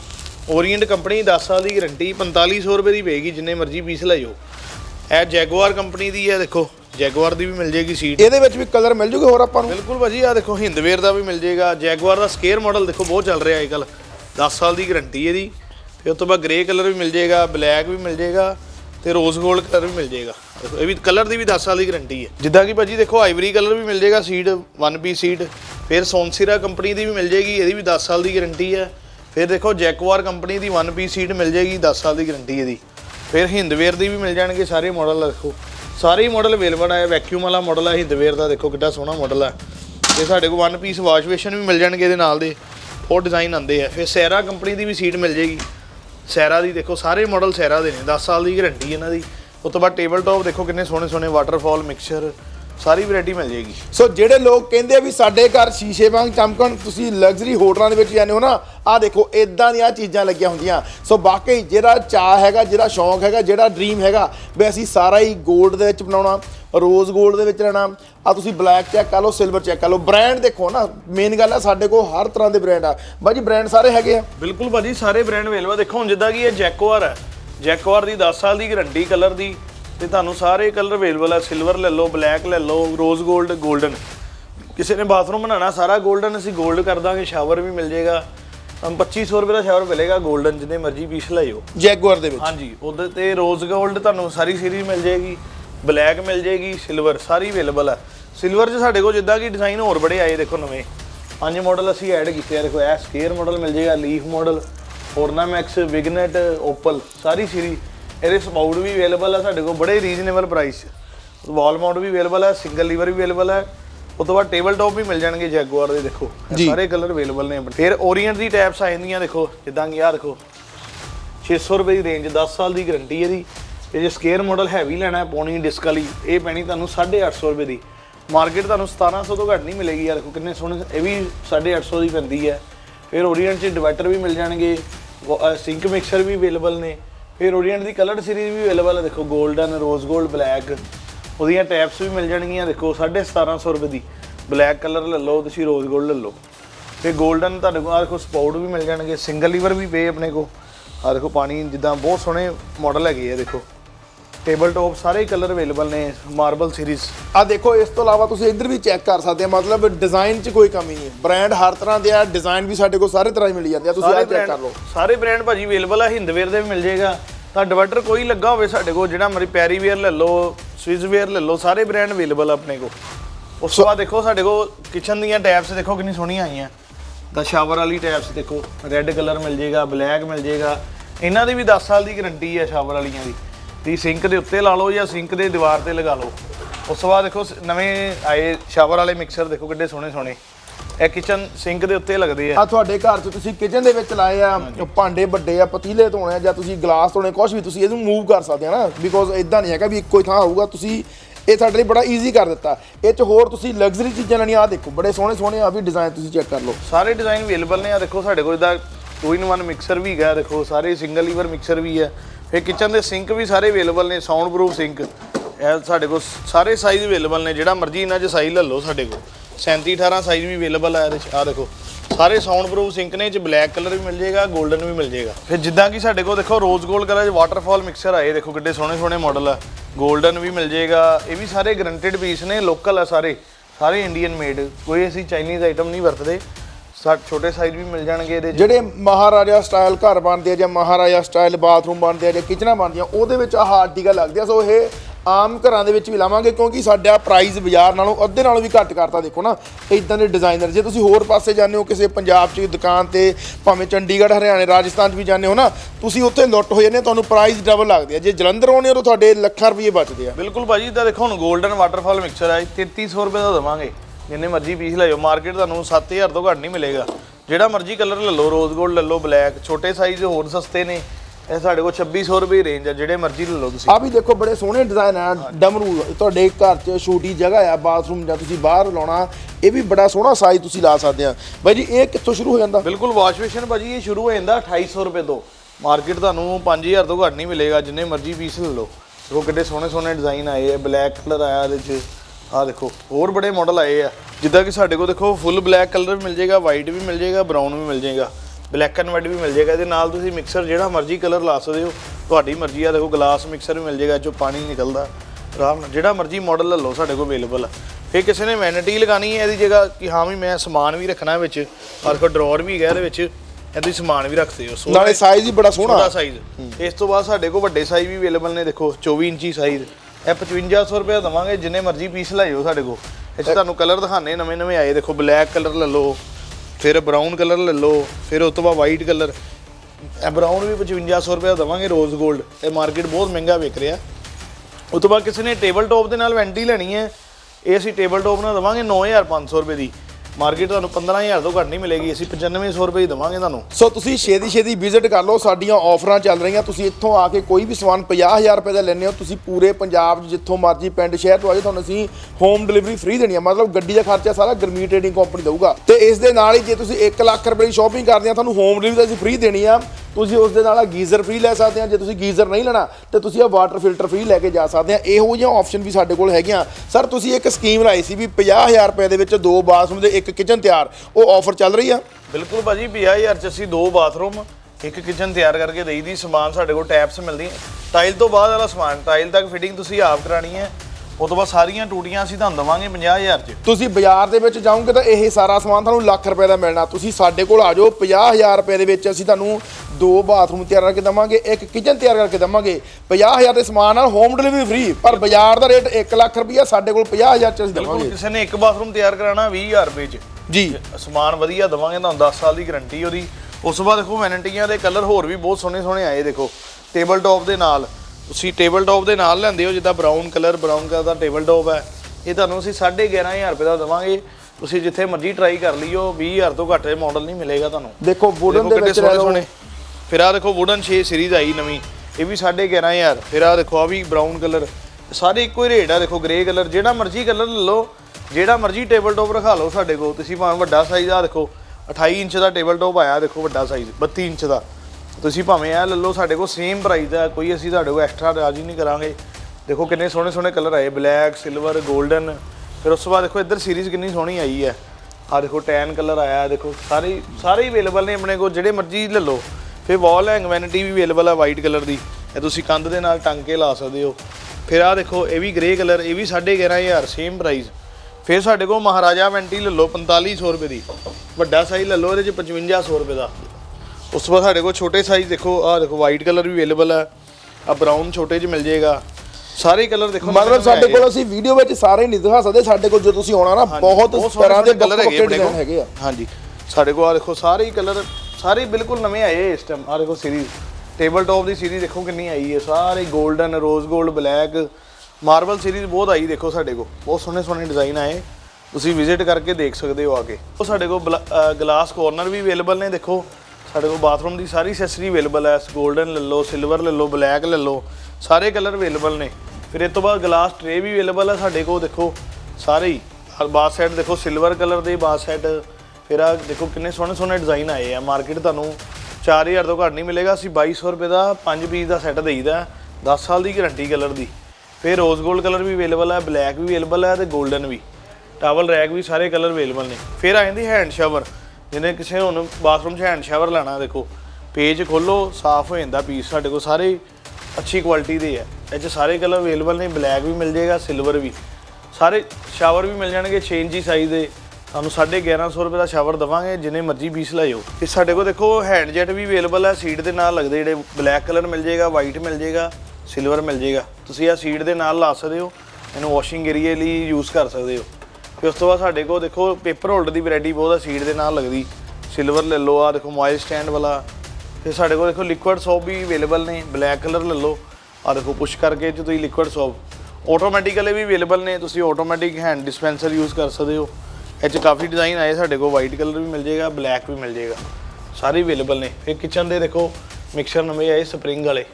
ਓਰੀਐਂਟ ਕੰਪਨੀ 10 ਸਾਲ ਦੀ ਗਾਰੰਟੀ 4500 ਰੁਪਏ ਦੀ ਪਏਗੀ ਜਿੰਨੇ ਮਰਜ਼ੀ ਪੀਸ ਲੈ ਜਾਓ। ਇਹ ਜੈਗੁਆਰ ਕੰਪਨੀ ਦੀ ਹੈ ਦੇਖੋ ਜੈਗੁਆਰ ਦੀ ਵੀ ਮਿਲ ਜੇਗੀ ਸੀਟ ਇਹਦੇ ਵਿੱਚ ਵੀ ਕਲਰ ਮਿਲ ਜੂਗੇ ਹੋਰ ਆਪਾਂ ਨੂੰ? ਬਿਲਕੁਲ ਭਾਜੀ ਆ ਦੇਖੋ ਹਿੰਦਵੇਰ ਦਾ ਵੀ ਮਿਲ ਜੇਗਾ ਜੈਗੁਆਰ ਦਾ ਸਕੇਅਰ ਮਾਡਲ ਦੇਖੋ ਬਹੁਤ ਚੱਲ ਰਿਹਾ ਅੱਜਕੱਲ 10 ਸਾਲ ਦੀ ਗਾਰੰਟੀ ਇਹਦੀ। ਫਿਰ ਉਸ ਤੋਂ ਬਾਅਦ ਗ੍ਰੇ ਕਲਰ ਵੀ ਮਿਲ ਜੇਗਾ ਬਲੈਕ ਵੀ ਮਿਲ ਜੇਗਾ ਤੇ ਰੋਜ਼ 골ਡ ਕਲਰ ਵੀ ਮਿਲ ਜੇਗਾ ਦੇਖੋ ਇਹ ਵੀ ਕਲਰ ਦੀ ਵੀ 10 ਸਾਲ ਦੀ ਗਾਰੰਟੀ ਹੈ। ਜਿੱਦਾਂ ਕਿ ਭਾਜੀ ਦੇਖੋ ਆਈਵਰੀ ਕਲਰ ਵੀ ਮਿਲ ਜੇਗਾ ਸੀਟ 1 ਪੀ ਸੀਟ ਫਿਰ ਸੋਨਸੀਰਾ ਕੰਪਨੀ ਦੀ ਵੀ ਮਿਲ ਜੇਗੀ ਇਹਦੀ ਵੀ 10 ਸਾਲ ਦੀ ਗਾਰੰਟੀ ਹੈ। ਫਿਰ ਦੇਖੋ ਜੈਕਵਾਰ ਕੰਪਨੀ ਦੀ 1 ਪੀ ਸੀਟ ਮਿਲ ਜੇਗੀ 10 ਸਾਲ ਦੀ ਗਾਰੰਟੀ ਇਹਦੀ। ਫਿਰ ਹਿੰਦਵੇਅਰ ਦੀ ਵੀ ਮਿਲ ਜਾਣਗੇ ਸਾਰੇ ਮਾਡਲ ਦੇਖੋ। ਸਾਰੇ ਹੀ ਮਾਡਲ ਅਵੇਲੇਬਲ ਹੈ ਵੈਕਿਊਮ ਵਾਲਾ ਮਾਡਲ ਹੈ ਹਿੰਦਵੇਅਰ ਦਾ ਦੇਖੋ ਕਿੱਡਾ ਸੋਹਣਾ ਮਾਡਲ ਹੈ ਤੇ ਸਾਡੇ ਕੋਲ ਵਨ ਪੀਸ ਵਾਸ਼ ਬੇਸ਼ਨ ਵੀ ਮਿਲ ਜਾਣਗੇ ਇਹਦੇ ਨਾਲ ਦੇ, ਉਹ ਡਿਜ਼ਾਈਨ ਆਉਂਦੇ ਆ। ਫਿਰ ਸੈਰਾ ਕੰਪਨੀ ਦੀ ਵੀ ਸੀਟ ਮਿਲ ਜੇਗੀ ਸੈਰਾ ਦੀ ਦੇਖੋ, ਸਾਰੇ ਮਾਡਲ ਸੈਰਾ ਦੇ ਨੇ। 10 ਸਾਲ ਦੀ ਗਾਰੰਟੀ ਇਹਨਾਂ ਦੀ। ਉਸ ਤੋਂ ਬਾਅਦ ਟੇਬਲ ਟੌਪ ਦੇਖੋ ਕਿੰਨੇ ਸੋਹਣੇ ਸੋਹਣੇ ਵਾਟਰਫਾਲ ਮਿਕਸਚਰ ਸਾਰੀ ਵੈਰਾਈਟੀ ਮਿਲ ਜਾਏਗੀ। ਸੋ ਜਿਹੜੇ ਲੋਕ ਕਹਿੰਦੇ ਆ ਵੀ ਸਾਡੇ ਘਰ ਸ਼ੀਸ਼ੇ ਵਾਂਗ ਚਮਕਣ, ਤੁਸੀਂ ਲਗਜ਼ਰੀ ਹੋਟਲਾਂ ਦੇ ਵਿੱਚ ਜਾਂਦੇ ਹੋ ਨਾ, ਆਹ ਦੇਖੋ ਇਦਾਂ ਦੀਆਂ ਚੀਜ਼ਾਂ ਲੱਗੀਆਂ ਹੁੰਦੀਆਂ। ਸੋ ਵਾਕਈ ਜਿਹੜਾ ਚਾਹ ਹੈਗਾ, ਜਿਹੜਾ ਸ਼ੌਂਕ ਹੈਗਾ, ਜਿਹੜਾ ਡ੍ਰੀਮ ਹੈਗਾ, ਵੀ ਅਸੀਂ ਸਾਰਾ ਹੀ 골ਡ ਦੇ ਵਿੱਚ ਬਣਾਉਣਾ। ਰੋਜ਼ 골ਡ ਦੇ ਵਿੱਚ ਰਹਿਣਾ। ਆ ਤੁਸੀਂ ਬਲੈਕ ਚੈੱਕ ਕਰ ਲਓ ਸਿਲਵਰ ਚੈੱਕ ਕਰ ਲਓ। ਬ੍ਰਾਂਡ ਦੇਖੋ ਨਾ ਮੇਨ ਗੱਲ ਆ ਸਾਡੇ ਕੋਲ ਹਰ ਤਰ੍ਹਾਂ ਦੇ ਬ੍ਰਾਂਡ ਆ। ਬਾਜੀ ਬ੍ਰਾਂਡ ਸਾਰੇ ਹੈਗੇ ਆ? ਬਿਲਕੁਲ ਭਾਜੀ ਸਾਰੇ ਬ੍ਰਾਂਡ ਅਵੇਲੇਬਲ ਦੇਖੋ ਹੁਣ ਜਿੱਦਾਂ ਕਿ ਇਹ ਜੈਕੁਆਰ ਹੈ ਜੈਕੁਆਰ ਦੀ 10 ਸਾਲ ਦੀ ਗਰੰਟੀ ਕਲਰ ਦੀ ਤੇ ਤੁਹਾਨੂੰ ਸਾਰੇ ਕਲਰ ਅਵੇਲੇਬਲ ਆ। ਸਿਲਵਰ ਲੈ ਲਓ ਬਲੈਕ ਲੈ ਲਓ ਰੋਜ਼ 골ਡ 골ਡਨ ਕਿਸੇ ਨੇ ਬਾਥਰੂਮ ਬਣਾਉਣਾ ਸਾਰਾ 골ਡਨ ਅਸੀਂ 골ਡ ਕਰ ਦਾਂਗੇ ਸ਼ਾਵਰ ਵੀ ਮਿਲ ਜਾਏਗਾ। 2500 ਰੁਪਏ ਦਾ ਸ਼ਾਵਰ ਮਿਲੇਗਾ 골ਡਨ ਜਿੰਨੇ ਮਰਜ਼ੀ ਪੀਸ ਲਾਇਓ ਜੈਗੁਆਰ ਦੇ ਵਿੱਚ। ਹਾਂਜੀ ਉਹਦੇ ਤੇ ਰੋਜ਼ 골ਡ ਤੁਹਾਨੂੰ ਸਾਰੀ ਸੀਰੀਜ਼ ਮਿਲ ਜਾਏਗੀ। ਬਲੈਕ ਮਿਲ ਜਾਏਗੀ ਸਿਲਵਰ ਸਾਰੀ ਅਵੇਲੇਬਲ ਹੈ ਸਿਲਵਰ 'ਚ ਸਾਡੇ ਕੋਲ ਜਿੱਦਾਂ ਕਿ ਡਿਜ਼ਾਈਨ ਹੋਰ ਬੜੇ ਆਏ ਦੇਖੋ ਨਵੇਂ। ਪੰਜ ਮਾਡਲ ਅਸੀਂ ਐਡ ਕੀਤੇ ਆ ਦੇਖੋ ਇਹ ਸਕੇਅਰ ਮਾਡਲ ਮਿਲ ਜਾਏਗਾ leaf model ornamax vignette opal ਸਾਰੀ ਸੀਰੀਜ਼ ਇਹਦੇ ਸਪਾਊਟ ਵੀ ਅਵੇਲੇਬਲ ਹੈ ਸਾਡੇ ਕੋਲ ਬੜੇ ਰੀਜ਼ਨੇਬਲ ਪ੍ਰਾਈਸ ਵਾਲ ਮਾਊਂਟ ਵੀ ਅਵੇਲੇਬਲ ਹੈ ਸਿੰਗਲ ਲੀਵਰ ਵੀ ਅਵੇਲੇਬਲ ਹੈ ਉਸ ਤੋਂ ਬਾਅਦ ਟੇਬਲ ਟੌਪ ਵੀ ਮਿਲ ਜਾਣਗੇ ਜੈਗੁਆਰ ਦੇ ਦੇਖੋ। ਸਾਰੇ ਕਲਰ ਅਵੇਲੇਬਲ ਨੇ। ਫਿਰ ਓਰੀਐਂਟ ਦੀ ਟੈਪਸ ਆ ਜਾਂਦੀਆਂ ਦੇਖੋ। ਜਿੱਦਾਂ ਕਿ ਆਹ ਦੇਖੋ। 600 ਰੁਪਏ ਦੀ ਰੇਂਜ 10 ਸਾਲ ਦੀ ਗਾਰੰਟੀ ਇਹਦੀ। ਤੇ ਜੇ ਸਕੇਅਰ ਮਾਡਲ ਹੈਵੀ ਲੈਣਾ ਪੋਣੀ ਡਿਸਕ ਵਾਲੀ, ਇਹ ਪੈਣੀ ਤੁਹਾਨੂੰ 850 ਰੁਪਏ ਦੀ। ਮਾਰਕੀਟ ਤੁਹਾਨੂੰ 1700 ਤੋਂ ਘੱਟ ਨਹੀਂ ਮਿਲੇਗੀ ਯਾਰ, ਦੇਖੋ ਕਿੰਨੇ ਸੋਹਣੇ ਇਹ ਵੀ 850 ਦੀ ਪੈਂਦੀ ਹੈ। ਫਿਰ ਓਰੀਐਂਟ 'ਚ ਡਿਵਾਈਡਰ ਵੀ ਮਿਲ ਜਾਣਗੇ ਸਿੰਕ ਮਿਕਸਰ ਵੀ ਅਵੇਲੇਬਲ ਨੇ। ਫਿਰ ਓਰੀਐਂਟ ਦੀ ਕਲਰਡ ਸੀਰੀਜ਼ ਵੀ ਅਵੇਲੇਬਲ ਹੈ, ਦੇਖੋ 골ਡਨ ਰੋਜ਼ 골ਡ ਬਲੈਕ ਉਹਦੀਆਂ ਟੈਪਸ ਵੀ ਮਿਲ ਜਾਣਗੀਆਂ, ਦੇਖੋ 1750 ਰੁਪਏ ਦੀ। ਬਲੈਕ ਕਲਰ ਲੈ ਲਓ, ਤੁਸੀਂ ਰੋਜ਼ 골ਡ ਲੈ ਲਓ। ਤੇ 골ਡਨ ਤੁਹਾਡੇ ਕੋਲ ਆ ਦੇਖੋ ਸਪੋਰਟ ਵੀ ਮਿਲ ਜਾਣਗੇ ਸਿੰਗਲ ਲੀਵਰ ਵੀ ਪਏ ਆਪਣੇ ਕੋ ਆ ਦੇਖੋ ਪਾਣੀ ਜਿੱਦਾਂ ਬਹੁਤ ਸੋਹਣੇ ਮਾਡਲ ਹੈਗੇ ਆ, ਦੇਖੋ। ਟੇਬਲ ਟੌਪ ਸਾਰੇ ਕਲਰ ਅਵੇਲੇਬਲ ਨੇ ਮਾਰਬਲ ਸੀਰੀਜ਼ ਆ ਦੇਖੋ ਇਸ ਤੋਂ ਇਲਾਵਾ ਤੁਸੀਂ ਇੱਧਰ ਵੀ ਚੈੱਕ ਕਰ ਸਕਦੇ ਆ ਮਤਲਬ ਡਿਜ਼ਾਈਨ 'ਚ ਕੋਈ ਕਮੀ ਨਹੀਂ ਬ੍ਰਾਂਡ ਹਰ ਤਰ੍ਹਾਂ ਦੇ ਆ ਡਿਜ਼ਾਈਨ ਵੀ ਸਾਡੇ ਕੋਲ ਸਾਰੇ ਤਰ੍ਹਾਂ ਹੀ ਮਿਲ ਜਾਂਦੇ ਆ। ਤੁਸੀਂ ਆ ਚੈੱਕ ਕਰ ਲਓ। ਸਾਰੇ ਬ੍ਰਾਂਡ ਭਾਜੀ ਅਵੇਲੇਬਲ ਆ ਹਿੰਦਵੇਅਰ ਦੇ ਵੀ ਮਿਲ ਜਾਏਗਾ। ਤਾਂ ਡਿਵਾਈਡਰ ਕੋਈ ਲੱਗਾ ਹੋਵੇ ਸਾਡੇ ਕੋਲ ਜਿਹੜਾ ਮਰੀ ਪੈਰੀ ਵੇਅਰ ਲੈ ਲਓ ਸਵਿਸ ਵੇਅਰ ਲੈ ਲਓ ਸਾਰੇ ਬ੍ਰਾਂਡ ਅਵੇਲੇਬਲ ਆਪਣੇ ਕੋਲ। ਉਸ ਤੋਂ ਬਾਅਦ ਦੇਖੋ ਸਾਡੇ ਕੋਲ ਕਿਚਨ ਦੀਆਂ ਟੈਬਸ ਦੇਖੋ ਕਿੰਨੀ ਸੋਹਣੀਆਂ ਆਈਆਂ। ਤਾਂ ਸ਼ਾਵਰ ਵਾਲੀ ਟੈਬਸ ਦੇਖੋ ਰੈੱਡ ਕਲਰ ਮਿਲ ਜਾਏਗਾ ਬਲੈਕ ਮਿਲ ਜਾਏਗਾ। ਇਹਨਾਂ ਦੀ ਵੀ 10 ਸਾਲ ਦੀ ਗਾਰੰਟੀ ਹੈ ਸ਼ਾਵਰ ਵਾਲੀਆਂ ਦੀ। ਦੀ ਸਿੰਕ ਦੇ ਉੱਤੇ ਲਾ ਲਓ ਜਾਂ ਸਿੰਕ ਦੇ ਦੀਵਾਰ ਤੇ ਲਗਾ ਲਓ। ਉਸ ਤੋਂ ਬਾਅਦ ਦੇਖੋ ਨਵੇਂ ਆਏ ਸ਼ਾਵਰ ਵਾਲੇ ਮਿਕਸਰ ਦੇਖੋ ਕਿੱਡੇ ਸੋਹਣੇ ਸੋਹਣੇ ਇਹ ਕਿਚਨ ਸਿੰਕ ਦੇ ਉੱਤੇ ਲੱਗਦੇ ਆ। ਆ ਤੁਹਾਡੇ ਘਰ 'ਚ ਤੁਸੀਂ ਕਿਚਨ ਦੇ ਵਿੱਚ ਲਾਏ ਆ ਭਾਂਡੇ ਵੱਡੇ ਆ ਪਤੀਲੇ ਧੋਣੇ ਆ ਜਾਂ ਤੁਸੀਂ ਗਲਾਸ ਧੋਣੇ ਕੁਝ ਵੀ ਤੁਸੀਂ ਇਹਨੂੰ ਮੂਵ ਕਰ ਸਕਦੇ ਆ ਨਾ ਬਿਕੋਜ਼ ਇਦਾਂ ਨਹੀਂ ਹੈਗਾ ਵੀ ਇੱਕੋ ਹੀ ਥਾਂ ਹੋਊਗਾ ਤੁਸੀਂ ਇਹ ਸਾਡੇ ਲਈ ਬੜਾ ਈਜ਼ੀ ਕਰ ਦਿੱਤਾ। ਇਹ 'ਚ ਹੋਰ ਤੁਸੀਂ ਲਗਜ਼ਰੀ ਚੀਜ਼ਾਂ ਲੈਣੀਆਂ ਆ ਦੇਖੋ ਬੜੇ ਸੋਹਣੇ ਸੋਹਣੇ ਆ ਵੀ ਡਿਜ਼ਾਈਨ ਤੁਸੀਂ ਚੈੱਕ ਕਰ ਲਓ। ਸਾਰੇ ਡਿਜ਼ਾਈਨ ਅਵੇਲੇਬਲ ਨੇ ਆ ਦੇਖੋ ਸਾਡੇ ਕੋਲ ਇਹਦਾ 2 ਇਨ 1 ਮਿਕਸਰ ਵੀ ਹੈਗਾ ਦੇਖੋ ਸਾਰੇ ਸਿੰਗਲ ਲੀਵਰ ਮਿਕਸਰ ਵੀ ਹੈ ਫਿਰ ਕਿਚਨ ਦੇ ਸਿੰਕ ਵੀ ਸਾਰੇ ਅਵੇਲੇਬਲ ਨੇ ਸਾਊਂਡ ਪ੍ਰੂਫ ਸਿੰਕ ਇਹ ਸਾਡੇ ਕੋਲ ਸਾਰੇ ਸਾਈਜ਼ ਅਵੇਲੇਬਲ ਨੇ, ਜਿਹੜਾ ਮਰਜ਼ੀ ਇਹਨਾਂ 'ਚ ਸਾਈਜ਼ ਲੈ ਲਓ ਸਾਡੇ ਕੋਲ। 37 18 ਸਾਈਜ਼ ਵੀ ਅਵੇਲੇਬਲ ਆ ਇਹਦੇ ਆ ਦੇਖੋ। ਸਾਰੇ ਸਾਊਂਡ ਪ੍ਰੂਫ ਸਿੰਕ ਨੇ ਚ ਬਲੈਕ ਕਲਰ ਵੀ ਮਿਲ ਜਾਏਗਾ 골ਡਨ ਵੀ ਮਿਲ ਜਾਏਗਾ। ਫਿਰ ਜਿੱਦਾਂ ਕਿ ਸਾਡੇ ਕੋਲ ਦੇਖੋ ਰੋਜ਼ 골ਡ ਕਲਰ ਚ ਵਾਟਰਫਾਲ ਮਿਕਸਰ ਇਹ ਦੇਖੋ ਕਿੱਡੇ ਸੋਹਣੇ ਸੋਹਣੇ ਮਾਡਲ ਆ। 골ਡਨ ਵੀ ਮਿਲ ਜਾਏਗਾ, ਇਹ ਵੀ ਸਾਰੇ ਗਰੰਟਿਡ ਪੀਸ ਨੇ ਲੋਕਲ ਆ ਸਾਰੇ। ਸਾਰੇ ਇੰਡੀਅਨ ਮੇਡ ਕੋਈ ਅਸੀਂ ਚਾਈਨੀਜ਼ ਆਈਟਮ ਨਹੀਂ ਵਰਤਦੇ। ਸਾ ਛੋਟੇ ਸਾਈਜ਼ ਵੀ ਮਿਲ ਜਾਣਗੇ ਇਹਦੇ 'ਚ। ਜਿਹੜੇ ਮਹਾਰਾਜਾ ਸਟਾਈਲ ਘਰ ਬਣਦੇ ਆ ਜਾਂ ਮਹਾਰਾਜਾ ਸਟਾਈਲ ਬਾਥਰੂਮ ਬਣਦੇ ਆ ਜਾਂ ਕਿਚਨਾਂ ਬਣਦੀਆਂ ਉਹਦੇ ਵਿੱਚ ਆਹ ਆਰਟੀਕਲ ਲੱਗਦੇ ਆ ਸੋ ਇਹ ਆਮ ਘਰਾਂ ਦੇ ਵਿੱਚ ਵੀ ਲਾਵਾਂਗੇ ਕਿਉਂਕਿ ਸਾਡਾ ਪ੍ਰਾਈਸ ਬਾਜ਼ਾਰ ਨਾਲੋਂ ਅੱਧੇ ਨਾਲੋਂ ਵੀ ਘੱਟ ਕਰਤਾ ਦੇਖੋ ਨਾ ਇਦਾਂ ਦੇ ਡਿਜ਼ਾਈਨਰ ਜੇ ਤੁਸੀਂ ਹੋਰ ਪਾਸੇ ਜਾਂਦੇ ਹੋ ਕਿਸੇ ਪੰਜਾਬ 'ਚ ਦੁਕਾਨ ਤੇ ਭਾਵੇਂ ਚੰਡੀਗੜ੍ਹ ਹਰਿਆਣੇ ਰਾਜਸਥਾਨ 'ਚ ਵੀ ਜਾਂਦੇ ਹੋ ਨਾ ਤੁਸੀਂ ਉੱਥੇ ਲੁੱਟ ਹੋ ਜਾਂਦੇ ਆ, ਤੁਹਾਨੂੰ ਪ੍ਰਾਈਸ ਡਬਲ ਲੱਗਦੇ ਆ। ਜੇ ਜਲੰਧਰ ਆਉਂਦੇ ਹੋ ਤਾਂ ਤੁਹਾਡੇ ਲੱਖਾਂ ਰੁਪਏ ਬਚਦੇ ਆ। ਬਿਲਕੁਲ ਭਾਜੀ ਇਦਾਂ ਦੇਖੋ ਹੁਣ 골ਡਨ ਵਾਟਰਫਾਲ ਮਿਕਸਚਰ ਹੈ 3300 ਰੁਪਏ ਦਾ ਦਵਾਂਗੇ। ਜਿੰਨੇ ਮਰਜ਼ੀ ਪੀਸ ਲੈ ਜਾਓ ਮਾਰਕੀਟ ਤੁਹਾਨੂੰ 7000 ਤੋਂ ਘੱਟ ਨਹੀਂ ਮਿਲੇਗਾ। ਜਿਹੜਾ ਮਰਜ਼ੀ ਕਲਰ ਲੈ ਲਓ ਰੋਜ਼ 골ਡ ਲੈ ਲਓ ਬਲੈਕ ਛੋਟੇ ਸਾਈਜ਼ ਹੋਰ ਸਸਤੇ ਨੇ। ਇਹ ਸਾਡੇ ਕੋਲ 2600 ਰੁਪਏ ਰੇਂਜ ਆ ਜਿਹੜੇ ਮਰਜ਼ੀ ਲੈ ਲਓ ਤੁਸੀਂ। ਆ ਵੀ ਦੇਖੋ ਬੜੇ ਸੋਹਣੇ ਡਿਜ਼ਾਈਨ ਆ ਡਮਰੂ ਤੁਹਾਡੇ ਘਰ 'ਚ ਛੋਟੀ ਜਗ੍ਹਾ ਆ ਬਾਥਰੂਮ ਜਾਂ ਤੁਸੀਂ ਬਾਹਰ ਲਾਉਣਾ ਇਹ ਵੀ ਬੜਾ ਸੋਹਣਾ ਸਾਈਜ਼ ਤੁਸੀਂ ਲਾ ਸਕਦੇ ਆ। ਬਾਈ ਜੀ ਇਹ ਕਿੱਥੋਂ ਸ਼ੁਰੂ ਹੋ ਜਾਂਦਾ? ਬਿਲਕੁਲ ਵਾਸ਼ ਬੇਸ਼ਨ ਭਾਜੀ ਇਹ ਸ਼ੁਰੂ ਹੋ ਜਾਂਦਾ 2800 ਰੁਪਏ ਤੋਂ। ਮਾਰਕੀਟ ਤੁਹਾਨੂੰ 5000 ਤੋਂ ਘੱਟ ਨਹੀਂ ਮਿਲੇਗਾ ਜਿੰਨੇ ਮਰਜ਼ੀ ਪੀਸ ਲੈ ਲਓ। ਦੇਖੋ ਕਿੱਡੇ ਸੋਹਣੇ ਸੋਹਣੇ ਡਿਜ਼ਾਈਨ ਆਏ ਆ ਬਲੈਕ ਕਲਰ ਆਇਆ ਇਹਦੇ 'ਚ। ਆਹ ਦੇਖੋ ਹੋਰ ਬੜੇ ਮਾਡਲ ਆਏ ਆ। ਜਿੱਦਾਂ ਕਿ ਸਾਡੇ ਕੋਲ ਦੇਖੋ ਫੁੱਲ ਬਲੈਕ ਕਲਰ ਵੀ ਮਿਲ ਜਾਏਗਾ ਵਾਈਟ ਵੀ ਮਿਲ ਜਾਏਗਾ ਬਰਾਊਨ ਵੀ ਮਿਲ ਜਾਏਗਾ। ਬਲੈਕ ਐਂਡ ਵਾਈਟ ਵੀ ਮਿਲ ਜਾਏਗਾ। ਇਹਦੇ ਨਾਲ ਤੁਸੀਂ ਮਿਕਸਰ ਜਿਹੜਾ ਮਰਜ਼ੀ ਕਲਰ ਲਾ ਸਕਦੇ ਹੋ। ਤੁਹਾਡੀ ਮਰਜ਼ੀ ਆ ਦੇਖੋ ਗਲਾਸ ਮਿਕਸਰ ਵੀ ਮਿਲ ਜਾਏਗਾ ਜੋ ਪਾਣੀ ਨਿਕਲਦਾ। ਆਰਾਮ ਨਾਲ ਜਿਹੜਾ ਮਰਜ਼ੀ ਮਾਡਲ ਲੈ ਲਓ ਸਾਡੇ ਕੋਲ ਅਵੇਲੇਬਲ ਆ। ਫਿਰ ਕਿਸੇ ਨੇ ਵੈਨਿਟੀ ਲਗਾਣੀ ਹੈ ਇਹਦੀ ਜਗ੍ਹਾ ਕਿ ਹਾਂ ਵੀ ਮੈਂ ਸਮਾਨ ਵੀ ਰੱਖਣਾ ਵਿੱਚ ਔਰ ਕੋ ਡਰਾਅਰ ਵੀ ਹੈਗਾ ਇਹਦੇ ਵਿੱਚ ਇਹ ਤੁਸੀਂ ਸਮਾਨ ਵੀ ਰੱਖਦੇ ਹੋ। ਨਾਲੇ ਸਾਈਜ਼ ਹੀ ਬੜਾ ਸੋਹਣਾ। ਸਾਈਜ਼ ਇਸ ਤੋਂ ਬਾਅਦ ਸਾਡੇ ਕੋਲ ਵੱਡੇ ਸਾਈਜ਼ ਵੀ ਅਵੇਲੇਬਲ ਨੇ ਦੇਖੋ 24 ਇੰਚੀ ਸਾਈਜ਼ ਇਹ 5500 ਰੁਪਏ ਦਾ ਦਵਾਂਗੇ, ਜਿੰਨੇ ਮਰਜ਼ੀ ਪੀਸ ਲਾਇਓ ਸਾਡੇ ਕੋਲ। ਇਹ 'ਚ ਤੁਹਾਨੂੰ ਕਲਰ ਦਿਖਾਣੇ ਨਵੇਂ ਨਵੇਂ ਆਏ। ਦੇਖੋ ਬਲੈਕ ਕਲਰ ਲੈ ਲਓ, ਫਿਰ ਬਰਾਊਨ ਕਲਰ ਲੈ ਲਓ, ਫਿਰ ਉਸ ਤੋਂ ਬਾਅਦ ਵਾਈਟ ਕਲਰ ਇਹ ਬਰਾਊਨ ਵੀ 5500 ਰੁਪਏ ਦਾ ਦਵਾਂਗੇ ਰੋਜ਼ 골ਡ ਇਹ ਮਾਰਕੀਟ ਬਹੁਤ ਮਹਿੰਗਾ ਵਿਕ ਰਿਹਾ। ਉਸ ਤੋਂ ਬਾਅਦ ਕਿਸੇ ਨੇ ਟੇਬਲ ਟੌਪ ਦੇ ਨਾਲ ਵੈਂਟੀ ਲੈਣੀ ਹੈ, ਇਹ ਅਸੀਂ ਟੇਬਲ ਟੌਪ ਨਾਲ ਦਵਾਂਗੇ 9500 ਰੁਪਏ ਦੀ। ਮਾਰਕੀਟ ਤੁਹਾਨੂੰ 15000 ਤੋਂ ਘੱਟ ਨਹੀਂ ਮਿਲੇਗੀ, ਅਸੀਂ 9500 ਰੁਪਏ ਦੀ ਦਵਾਂਗੇ ਤੁਹਾਨੂੰ। ਸੋ ਤੁਸੀਂ ਛੇਤੀ ਛੇਤੀ ਵਿਜ਼ਿਟ ਕਰ ਲਓ, ਸਾਡੀਆਂ ਆਫਰਾਂ ਚੱਲ ਰਹੀਆਂ, ਤੁਸੀਂ ਇੱਥੋਂ ਆ ਕੇ ਕੋਈ ਵੀ ਸਮਾਨ 50000 ਰੁਪਏ ਦਾ ਲੈਣੇ ਹੋ, ਤੁਸੀਂ ਪੂਰੇ ਪੰਜਾਬ 'ਚ ਜਿੱਥੋਂ ਮਰਜ਼ੀ, ਪਿੰਡ, ਸ਼ਹਿਰ ਤੋਂ ਆ ਜਾਓ, ਤੁਹਾਨੂੰ ਅਸੀਂ ਹੋਮ ਡਿਲੀਵਰੀ ਫ੍ਰੀ ਦੇਣੀ ਆ, ਮਤਲਬ ਗੱਡੀ ਦਾ ਖਰਚਾ ਸਾਰਾ ਗਰਮੀ ਟ੍ਰੇਡਿੰਗ ਕੰਪਨੀ ਦੇਊਗਾ। ਤੇ ਇਸ ਦੇ ਨਾਲ ਹੀ ਜੇ ਤੁਸੀਂ 1 ਲੱਖ ਰੁਪਏ ਦੀ ਸ਼ਾਪਿੰਗ ਕਰਦੇ ਆ, ਤੁਹਾਨੂੰ ਹੋਮ ਡਿਲੀਵਰੀ ਅਸੀਂ ਫ੍ਰੀ ਦੇਣੀ ਆ, ਤੁਸੀਂ ਉਸ ਦੇ ਨਾਲ ਗੀਜ਼ਰ ਫ੍ਰੀ ਲੈ ਸਕਦੇ ਆ, ਜੇ ਤੁਸੀਂ ਗੀਜ਼ਰ ਨਹੀਂ ਲੈਣਾ, ਤੇ ਤੁਸੀਂ ਆ ਵਾਟਰ ਫਿਲਟਰ ਫ੍ਰੀ ਲੈ ਕੇ ਜਾ ਸਕਦੇ ਆ, ਇਹੋ ਜਿਹੀਆਂ ਆਪਸ਼ਨ ਵੀ ਸਾਡੇ ਕੋਲ ਹੈਗੀਆਂ। ਸਰ ਤੁਸੀਂ ਇੱਕ ਸਕੀਮ ਲਾਈ ਸੀ ਵੀ 50000 ਰੁਪਏ ਦੇ ਵਿੱਚ ਦੋ ਬਾਥਰੂਮ ਦੇ ਇੱਕ ਕਿਚਨ ਤਿਆਰ, ਉਹ ਆਫਰ ਚੱਲ ਰਹੀ ਆ? ਬਿਲਕੁਲ ਭਾਜੀ 50000 ਚ ਅਸੀਂ ਦੋ ਬਾਥਰੂਮ ਇੱਕ ਕਿਚਨ ਤਿਆਰ ਕਰਕੇ ਦੇਈ ਦੀ, ਸਮਾਨ ਸਾਡੇ ਕੋਲ ਟੈਪਸ ਮਿਲਦੀਆਂ। ਟਾਈਲ ਤੋਂ ਬਾਅਦ ਵਾਲਾ ਸਮਾਨ ਟਾਈਲ ਤੱਕ ਫਿਟਿੰਗ ਤੁਸੀਂ ਆਪ ਕਰਾਣੀ ਹੈ। ਉਹ ਤੋਂ ਬਾਅਦ ਸਾਰੀਆਂ ਟੂਟੀਆਂ ਅਸੀਂ ਤੁਹਾਨੂੰ ਦਵਾਂਗੇ 50000 ਚ। ਤੁਸੀਂ ਬਾਜ਼ਾਰ ਦੇ ਵਿੱਚ ਜਾਓਗੇ ਤਾਂ ਇਹ ਸਾਰਾ ਸਮਾਨ ਤੁਹਾਨੂੰ ਲੱਖ ਰੁਪਏ ਦਾ ਮਿਲਣਾ। ਤੁਸੀਂ ਸਾਡੇ ਕੋਲ ਆ ਜਾਓ 50000 ਰੁਪਏ ਦੇ ਵਿੱਚ ਅਸੀਂ ਤੁਹਾਨੂੰ ਦੋ ਬਾਥਰੂਮ ਤਿਆਰ ਕਰਕੇ ਦਵਾਂਗੇ ਇੱਕ ਕਿਚਨ ਤਿਆਰ ਕਰਕੇ ਦਵਾਂਗੇ। 50000 ਦੇ ਸਮਾਨ ਨਾਲ ਹੋਮ ਡਿਲੀਵਰੀ ਫ੍ਰੀ ਪਰ ਬਾਜ਼ਾਰ ਦਾ ਰੇਟ 1 ਲੱਖ ਰੁਪਈਆ ਸਾਡੇ ਕੋਲ 50000 ਚ ਅਸੀਂ ਬਿਲਕੁਲ ਦਵਾਂਗੇ। ਕਿਸੇ ਨੇ ਇੱਕ ਬਾਥਰੂਮ ਤਿਆਰ ਕਰਾਣਾ 20000 ਰੁਪਏ ਚ। ਜੀ। ਸਮਾਨ ਵਧੀਆ ਦਵਾਂਗੇ ਤੁਹਾਨੂੰ 10 ਸਾਲ ਦੀ ਗਾਰੰਟੀ ਉਹਦੀ। ਉਸ ਤੋਂ ਬਾਅਦ ਦੇਖੋ ਵੈਨਿਟੀਆਂ ਦੇ ਕਲਰ ਹੋਰ ਵੀ ਬਹੁਤ ਸੋਹਣੇ ਸੋਹਣੇ ਆਏ ਦੇਖੋ। ਟੇਬਲ ਟੌਪ ਦੇ ਨਾਲ। ਤੁਸੀਂ ਟੇਬਲ ਟੌਪ ਦੇ ਨਾਲ ਲੈਂਦੇ ਹੋ ਜਿੱਦਾਂ ਬਰਾਊਨ ਕਲਰ ਬਰਾਊਨ ਕਲਰ ਦਾ ਟੇਬਲ ਟੌਪ ਹੈ। ਇਹ ਤੁਹਾਨੂੰ ਅਸੀਂ 11500 ਰੁਪਏ ਦਾ ਦਵਾਂਗੇ। ਤੁਸੀਂ ਜਿੱਥੇ ਮਰਜ਼ੀ ਟਰਾਈ ਕਰ ਲਈਓ 20000 ਤੋਂ ਘੱਟ ਮਾਡਲ ਨਹੀਂ ਮਿਲੇਗਾ ਤੁਹਾਨੂੰ। ਦੇਖੋ ਵੁਡਨ ਦੇ ਵਿੱਚ ਸੋਹਣੇ ਲਓ। ਸੋਹਣੇ। ਫਿਰ ਆ ਦੇਖੋ ਵੁਡਨ 6 ਸੀਰੀਜ਼ ਆਈ ਨਵੀਂ। ਇਹ ਵੀ 11500 ਫਿਰ ਆ ਦੇਖੋ ਆ ਵੀ ਬਰਾਊਨ ਕਲਰ ਸਾਰੇ ਇੱਕੋ ਹੀ ਰੇਟ ਆ ਦੇਖੋ ਗ੍ਰੇ ਕਲਰ ਜਿਹੜਾ ਮਰਜ਼ੀ ਕਲਰ ਲੈ ਲਓ ਜਿਹੜਾ ਮਰਜ਼ੀ ਟੇਬਲ ਟੌਪ ਰਖਾ ਲਓ ਸਾਡੇ ਕੋਲ। ਤੁਸੀਂ ਭਾਵੇਂ ਵੱਡਾ ਸਾਈਜ਼ ਆ ਦੇਖੋ 28 ਇੰਚ ਦਾ ਟੇਬਲ ਟੌਪ ਆਇਆ ਦੇਖੋ ਵੱਡਾ ਸਾਈਜ਼ 32 ਇੰਚ ਦਾ। ਤੁਸੀਂ ਭਾਵੇਂ ਇਹ ਲੈ ਲਓ, ਸਾਡੇ ਕੋਲ ਸੇਮ ਪ੍ਰਾਈਸ ਦਾ ਕੋਈ ਅਸੀਂ ਤੁਹਾਡੇ ਕੋਲ ਐਕਸਟਰਾ ਚਾਰਜ ਹੀ ਨਹੀਂ ਕਰਾਂਗੇ। ਦੇਖੋ ਕਿੰਨੇ ਸੋਹਣੇ ਸੋਹਣੇ ਕਲਰ ਆਏ ਬਲੈਕ ਸਿਲਵਰ 골ਡਨ ਫਿਰ ਉਸ ਤੋਂ ਬਾਅਦ ਦੇਖੋ ਇੱਧਰ ਸੀਰੀਜ਼ ਕਿੰਨੀ ਸੋਹਣੀ ਆਈ ਹੈ। ਆ ਦੇਖੋ ਟੈਨ ਕਲਰ ਆਇਆ, ਦੇਖੋ ਸਾਰੇ ਸਾਰੇ ਅਵੇਲੇਬਲ ਨੇ ਆਪਣੇ ਕੋਲ, ਜਿਹੜੇ ਮਰਜ਼ੀ ਲੈ ਲਓ। ਫਿਰ ਵਾਲ ਹੈਂਗ ਵੈਨਿਟੀ ਵੀ ਅਵੇਲੇਬਲ ਹੈ ਵਾਈਟ ਕਲਰ ਦੀ। ਇਹ ਤੁਸੀਂ ਕੰਧ ਦੇ ਨਾਲ ਟੰਗ ਕੇ ਲਾ ਸਕਦੇ ਹੋ। ਫਿਰ ਆ ਦੇਖੋ, ਇਹ ਵੀ ਗ੍ਰੇ ਕਲਰ ਇਹ ਵੀ 11500 ਸੇਮ ਪ੍ਰਾਈਸ ਫਿਰ ਸਾਡੇ ਕੋਲ ਮਹਾਰਾਜਾ ਵੈਂਟੀ ਲੈ ਲਓ 4500 ਰੁਪਏ ਦੀ। ਵੱਡਾ ਸਾਈਜ਼ ਲੈ ਲਓ, ਇਹਦੇ ਚ 5500 ਰੁਪਏ ਦਾ। ਉਸ ਤੋਂ ਬਾਅਦ ਸਾਡੇ ਕੋਲ ਛੋਟੇ ਸਾਈਜ਼ ਦੇਖੋ ਆਹ ਦੇਖੋ ਵਾਈਟ ਕਲਰ ਵੀ ਅਵੇਲੇਬਲ ਹੈ। ਆ ਬਰਾਊਨ ਛੋਟੇ ਚ ਮਿਲ ਜਾਏਗਾ। ਸਾਰੇ ਕਲਰ ਦੇਖੋ ਮਤਲਬ ਸਾਡੇ ਕੋਲ ਅਸੀਂ ਵੀਡੀਓ ਵਿੱਚ ਸਾਰੇ ਨਹੀਂ ਦਿਖਾ ਸਕਦੇ ਸਾਡੇ ਕੋਲ ਜੇ ਤੁਸੀਂ ਆਉਣਾ ਨਾ ਬਹੁਤ ਤਰ੍ਹਾਂ ਦੇ ਕਲਰ ਹੈਗੇ ਆਪਣੇ ਕੋਲ। ਹੈਗੇ ਆ। ਹਾਂਜੀ ਸਾਡੇ ਕੋਲ ਆ ਦੇਖੋ ਸਾਰੇ ਹੀ ਕਲਰ ਸਾਰੇ ਬਿਲਕੁਲ ਨਵੇਂ ਆਏ ਇਸ ਟਾਈਮ ਆ ਦੇਖੋ ਸੀਰੀਜ਼ ਟੇਬਲ ਟੌਪ ਦੀ ਸੀਰੀਜ਼ ਦੇਖੋ ਕਿੰਨੀ ਆਈ ਹੈ। ਸਾਰੇ 골ਡਨ ਰੋਜ਼ 골ਡ ਬਲੈਕ ਮਾਰਬਲ ਸੀਰੀਜ਼ ਬਹੁਤ ਆਈ ਦੇਖੋ ਸਾਡੇ ਕੋਲ। ਬਹੁਤ ਸੋਹਣੇ ਸੋਹਣੇ ਡਿਜ਼ਾਈਨ ਆਏ। ਤੁਸੀਂ ਵਿਜ਼ਿਟ ਕਰਕੇ ਦੇਖ ਸਕਦੇ ਹੋ ਆ ਕੇ। ਉਹ ਸਾਡੇ ਕੋਲ ਗਲਾਸ ਕਾਰਨਰ ਵੀ ਅਵੇਲੇਬਲ ਨੇ ਦੇਖੋ। ਸਾਡੇ ਕੋਲ ਬਾਥਰੂਮ ਦੀ ਸਾਰੀ ਅਸੈਸਰੀ ਅਵੇਲੇਬਲ ਹੈ 골ਡਨ ਲੈ ਲਓ ਸਿਲਵਰ ਲੈ ਲਓ ਬਲੈਕ ਲੈ ਲਓ, ਸਾਰੇ ਕਲਰ ਅਵੇਲੇਬਲ ਨੇ। ਫਿਰ ਇਸ ਤੋਂ ਬਾਅਦ ਗਲਾਸ ਟ੍ਰੇ ਵੀ ਅਵੇਲੇਬਲ ਹੈ ਸਾਡੇ ਕੋਲ, ਦੇਖੋ, ਸਾਰੇ ਹੀ। ਬਾਥ ਸੈਟ ਦੇਖੋ ਸਿਲਵਰ ਕਲਰ ਦੇ ਬਾਥ ਸੈਟ ਫਿਰ ਆ ਦੇਖੋ, ਕਿੰਨੇ ਸੋਹਣੇ ਸੋਹਣੇ ਡਿਜ਼ਾਈਨ ਆਏ ਆ। ਮਾਰਕੀਟ ਤੁਹਾਨੂੰ 4000 ਤੋਂ ਘੱਟ ਨਹੀਂ ਮਿਲੇਗਾ, ਅਸੀਂ 2200 ਰੁਪਏ ਦਾ 5 ਪੀਸ ਦਾ ਸੈੱਟ ਦੇਈਦਾ 10 ਸਾਲ ਦੀ ਗਾਰੰਟੀ ਕਲਰ ਦੀ। ਫਿਰ ਰੋਜ਼ 골ਡ ਕਲਰ ਵੀ ਅਵੇਲੇਬਲ ਹੈ ਬਲੈਕ ਵੀ ਅਵੇਲੇਬਲ ਹੈ ਤੇ 골ਡਨ ਵੀ। ਟਾਵਲ ਰੈਕ ਵੀ ਸਾਰੇ ਕਲਰ ਅਵੇਲੇਬਲ ਨੇ। ਫਿਰ ਆ ਜਾਂਦੀ ਹੈਂਡ ਸ਼ਾਵਰ ਜਿਹਨੇ ਕਿਸੇ ਹੁਣ ਬਾਥਰੂਮ 'ਚ ਹੈਂਡ ਸ਼ਾਵਰ ਲੈਣਾ, ਦੇਖੋ। ਪੇਜ ਖੋਲੋ, ਸਾਫ਼ ਹੋ ਜਾਂਦਾ ਪੀਸ ਸਾਡੇ ਕੋਲ, ਸਾਰੇ ਅੱਛੀ ਕੁਆਲਿਟੀ ਦੇ ਆ। ਇਹ 'ਚ ਸਾਰੇ ਕਲਰ ਅਵੇਲੇਬਲ ਨੇ ਬਲੈਕ ਵੀ ਮਿਲ ਜਾਏਗਾ ਸਿਲਵਰ ਵੀ। ਸਾਰੇ ਸ਼ਾਵਰ ਵੀ ਮਿਲ ਜਾਣਗੇ 6 ਇੰਚੀ ਸਾਈਜ਼ ਦੇ। ਤੁਹਾਨੂੰ 1150 ਰੁਪਏ ਦਾ ਸ਼ਾਵਰ ਦਵਾਂਗੇ, ਜਿੰਨੇ ਮਰਜ਼ੀ ਪੀਸ ਲੈ ਜਾਓ ਤੇ ਸਾਡੇ ਕੋਲ ਦੇਖੋ ਹੈਂਡ ਜੈਟ ਵੀ ਅਵੇਲੇਬਲ ਹੈ ਸੀਟ ਦੇ ਨਾਲ ਲੱਗਦੇ ਜਿਹੜੇ ਬਲੈਕ ਕਲਰ ਮਿਲ ਜਾਏਗਾ ਵਾਈਟ ਮਿਲ ਜਾਏਗਾ ਸਿਲਵਰ ਮਿਲ ਜਾਏਗਾ। ਤੁਸੀਂ ਆ ਸੀਟ ਦੇ ਨਾਲ ਲਾ ਸਕਦੇ ਹੋ, ਇਹਨੂੰ ਵਾਸ਼ਿੰਗ ਏਰੀਆ ਲਈ ਯੂਜ਼ ਕਰ ਸਕਦੇ ਹੋ। ਉਸ ਤੋਂ ਬਾਅਦ ਸਾਡੇ ਕੋਲ ਦੇਖੋ ਪੇਪਰ ਹੋਲਡਰ ਦੀ ਵੈਰਾਈਟੀ ਬਹੁਤ ਆ ਸੀਟ ਦੇ ਨਾਲ ਲੱਗਦੀ। ਸਿਲਵਰ ਲੈ ਲਓ ਆ ਦੇਖੋ ਮੋਬਾਈਲ ਸਟੈਂਡ ਵਾਲਾ। ਫਿਰ ਸਾਡੇ ਕੋਲ ਦੇਖੋ ਲਿਕੁਇਡ ਸੋਪ ਵੀ ਅਵੇਲੇਬਲ ਨੇ ਬਲੈਕ ਕਲਰ ਲੈ ਲਓ। ਆ ਦੇਖੋ ਪੁਸ਼ ਕਰਕੇ ਜੇ ਤੁਸੀਂ ਲਿਕੁਇਡ ਸੋਪ ਆਟੋਮੈਟਿਕਲੀ ਵੀ ਅਵੇਲੇਬਲ ਨੇ, ਤੁਸੀਂ ਆਟੋਮੈਟਿਕ ਹੈਂਡ ਡਿਸਪੈਂਸਰ ਯੂਜ਼ ਕਰ ਸਕਦੇ ਹੋ। ਇਹ 'ਚ ਕਾਫੀ ਡਿਜ਼ਾਈਨ ਆਏ, ਸਾਡੇ ਕੋਲ ਵਾਈਟ ਕਲਰ ਵੀ ਮਿਲ ਜਾਏਗਾ ਬਲੈਕ ਵੀ ਮਿਲ ਜਾਏਗਾ। ਸਾਰੇ ਅਵੇਲੇਬਲ ਨੇ। ਫਿਰ ਕਿਚਨ ਦੇ ਦੇਖੋ ਮਿਕਸਰ ਨਵੇਂ ਆਏ ਸਪਰਿੰਗ ਵਾਲੇ।